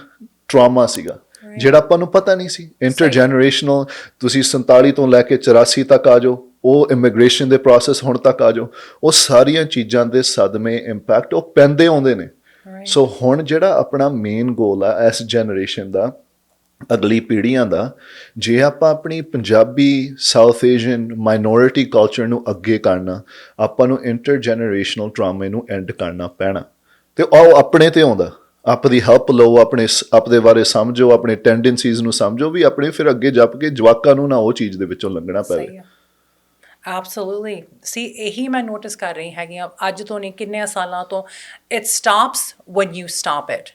ਟਰਾਮਾ ਸੀਗਾ। ਜਿਹੜਾ ਆਪਾਂ ਨੂੰ ਪਤਾ ਨਹੀਂ ਸੀ। ਇੰਟਰਜਨਰੇਸ਼ਨਲ ਤੁਸੀਂ 47 ਤੋਂ ਲੈ ਕੇ 84 ਤੱਕ ਆ ਜਾਓ। ਉਹ ਇਮੀਗ੍ਰੇਸ਼ਨ ਦੇ ਪ੍ਰੋਸੈਸ ਹੁਣ ਤੱਕ ਆ ਜਾਓ। ਉਹ ਸਾਰੀਆਂ ਚੀਜ਼ਾਂ ਦੇ ਸਦਮੇ ਇੰਪੈਕਟ ਉਹ ਪੈਂਦੇ ਆਉਂਦੇ ਨੇ. ਸੋ ਹੁਣ ਜਿਹੜਾ ਆਪਣਾ ਮੇਨ ਗੋਲ ਆ ਇਸ ਜਨਰੇਸ਼ਨ ਦਾ ਅਗਲੀ ਪੀੜ੍ਹੀਆਂ ਦਾ ਜੇ ਆਪਾਂ ਆਪਣੀ Punjabi South Asian minority culture ਨੂੰ ਅੱਗੇ ਕਰਨਾ ਆਪਾਂ ਨੂੰ ਇੰਟਰਜਨਰੇਸ਼ਨਲ ਟਰਾਮੇ ਨੂੰ ਐਂਡ ਕਰਨਾ ਪੈਣਾ। ਤੇ ਉਹ ਆਪਣੇ ਤੇ ਆਉਂਦਾ। ਆਪਦੀ ਹੈਲਪ ਲਓ ਆਪਣੇ ਸ- ਆਪਦੇ ਬਾਰੇ ਸਮਝੋ ਆਪਣੇ ਟੈਂਡੈਂਸੀਜ਼ ਨੂੰ ਸਮਝੋ ਵੀ ਆਪਣੇ ਫਿਰ ਅੱਗੇ ਜੱਪ ਕੇ ਜਵਾਕਾਂ ਨੂੰ ਨਾ ਉਹ ਚੀਜ਼ ਦੇ ਵਿੱਚੋਂ ਲੰਘਣਾ ਪਵੇ ਐਬਸੋਲੂਟਲੀ ਸੀ ਇਹੀ ਮੈਂ ਨੋਟਿਸ ਕਰ ਰਹੀ ਹੈਗੀ ਆ ਅੱਜ ਤੋਂ ਨਹੀਂ ਕਿੰਨੇ ਸਾਲਾਂ ਤੋਂ it stops when you stop it.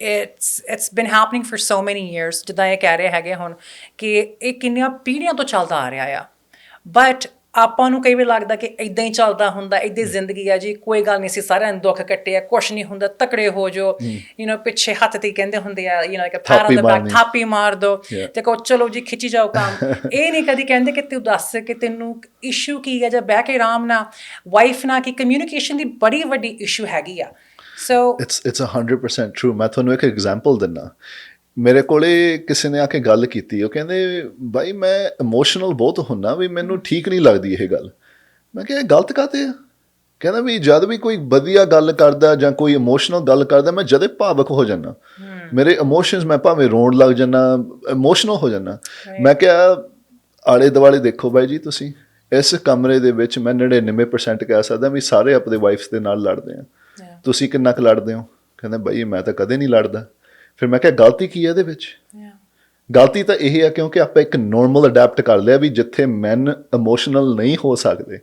It's it's been happening for so many years ਜਿੱਦਾਂ ਇਹ ਕਹਿ ਰਹੇ ਹੈਗੇ ਹੁਣ ਕਿ ਇਹ ਕਿੰਨੀਆਂ ਪੀੜ੍ਹੀਆਂ ਤੋਂ ਚੱਲਦਾ ਆ ਰਿਹਾ ਆ। ਬਟ ਆਪਾਂ ਨੂੰ ਕਈ ਵਾਰ ਲੱਗਦਾ ਕਿ ਇਦਾਂ ਹੀ ਚੱਲਦਾ ਹੁੰਦਾ ਇਦਾਂ ਹੀ ਜ਼ਿੰਦਗੀ ਆ ਜੀ ਕੋਈ ਗੱਲ ਨਹੀਂ ਸੀ ਸਾਰਿਆਂ ਨੂੰ ਦੁੱਖ ਕੱਟੇ ਆ ਕੁਛ ਨਹੀਂ ਹੁੰਦਾ ਤਕੜੇ ਹੋ ਜੋ ਯੂ نو ਪਿੱਛੇ ਹੱਥ ਤੇ ਕਹਿੰਦੇ ਹੁੰਦੇ ਆ ਯੂ نو ਲਾਈਕ ਅ ਪੈਰ ਥਾਪੀ on the back ਮਾਰਨੀ। ਥਾਪੀ ਮਾਰ ਦੋ Yeah. ਤੇ ਕਹੋ ਚਲੋ ਜੀ ਖਿੱਚੀ ਜਾਓ ਕੰਮ [laughs] ਇਹ ਨਹੀਂ ਕਦੀ ਕਹਿੰਦੇ ਕਿ ਤੂੰ ਦੱਸ ਕਿ ਤੈਨੂੰ ਇਸ਼ੂ ਕੀ ਹੈ ਜਾਂ ਬਹਿ ਕੇ ਆਰਾਮ ਨਾਲ ਵਾਈਫ ਨਾਲ ਕਿ ਕਮਿਊਨੀਕੇਸ਼ਨ ਦੀ ਬੜੀ ਵੱਡੀ ਇਸ਼ੂ ਹੈਗੀ ਆ ਸੋ ਇਟਸ ਇਟਸ 100% ਟਰੂ ਮੈਂ ਤੁਹਾਨੂੰ ਇੱਕ ਐਗਜ਼ਾਮਪਲ ਦਿੰਨਾ ਮੇਰੇ ਕੋਲੇ ਕਿਸੇ ਨੇ ਆ ਕੇ ਗੱਲ ਕੀਤੀ ਉਹ ਕਹਿੰਦੇ ਭਾਈ ਮੈਂ ਇਮੋਸ਼ਨਲ ਬਹੁਤ ਹੁੰਨਾ ਵੀ ਮੈਨੂੰ ਠੀਕ ਨਹੀਂ ਲੱਗਦੀ ਇਹ ਗੱਲ। ਮੈਂ ਕਿਹਾ ਇਹ ਗਲਤ ਕਾਤੇ ਆ? ਕਹਿੰਦਾ ਵੀ ਜਦ ਵੀ ਕੋਈ ਵਧੀਆ ਗੱਲ ਕਰਦਾ ਜਾਂ ਕੋਈ ਇਮੋਸ਼ਨਲ ਗੱਲ ਕਰਦਾ ਮੈਂ ਜਦੇ ਭਾਵਕ ਹੋ ਜਾਂਦਾ। ਮੇਰੇ ਇਮੋਸ਼ਨਸ ਮੈਂ ਭਾਵੇਂ ਰੋਣ ਲੱਗ ਜਾਂਦਾ ਇਮੋਸ਼ਨਲ ਹੋ ਜਾਂਦਾ। ਮੈਂ ਕਿਹਾ ਆਲੇ ਦੁਆਲੇ ਦੇਖੋ ਬਾਈ ਜੀ ਤੁਸੀਂ ਇਸ ਕਮਰੇ ਦੇ ਵਿੱਚ ਮੈਂ 99% ਕਹਿ ਸਕਦਾ ਵੀ ਸਾਰੇ ਆਪਣੇ ਵਾਈਫਸ ਦੇ ਨਾਲ ਲੜਦੇ ਆ। ਤੁਸੀਂ ਕਿੰਨਾ ਕੁ ਲੜਦੇ ਹੋ? ਕਹਿੰਦਾ ਬਾਈ ਮੈਂ ਤਾਂ ਕਦੇ ਨਹੀਂ ਲੜਦਾ। ਫਿਰ ਮੈਂ ਕਿਹਾ ਗਲਤੀ ਕੀ ਹੈ ਇਹਦੇ ਵਿੱਚ? ਗਲਤੀ ਤਾਂ ਇਹ ਹੈ ਕਿਉਂਕਿ ਆਪਾਂ ਇੱਕ ਨਾਰਮਲ ਅਡਾਪਟ ਕਰ ਲਿਆ ਵੀ ਜਿੱਥੇ ਮੈਨ ਇਮੋਸ਼ਨਲ ਨਹੀਂ ਹੋ ਸਕਦੇ।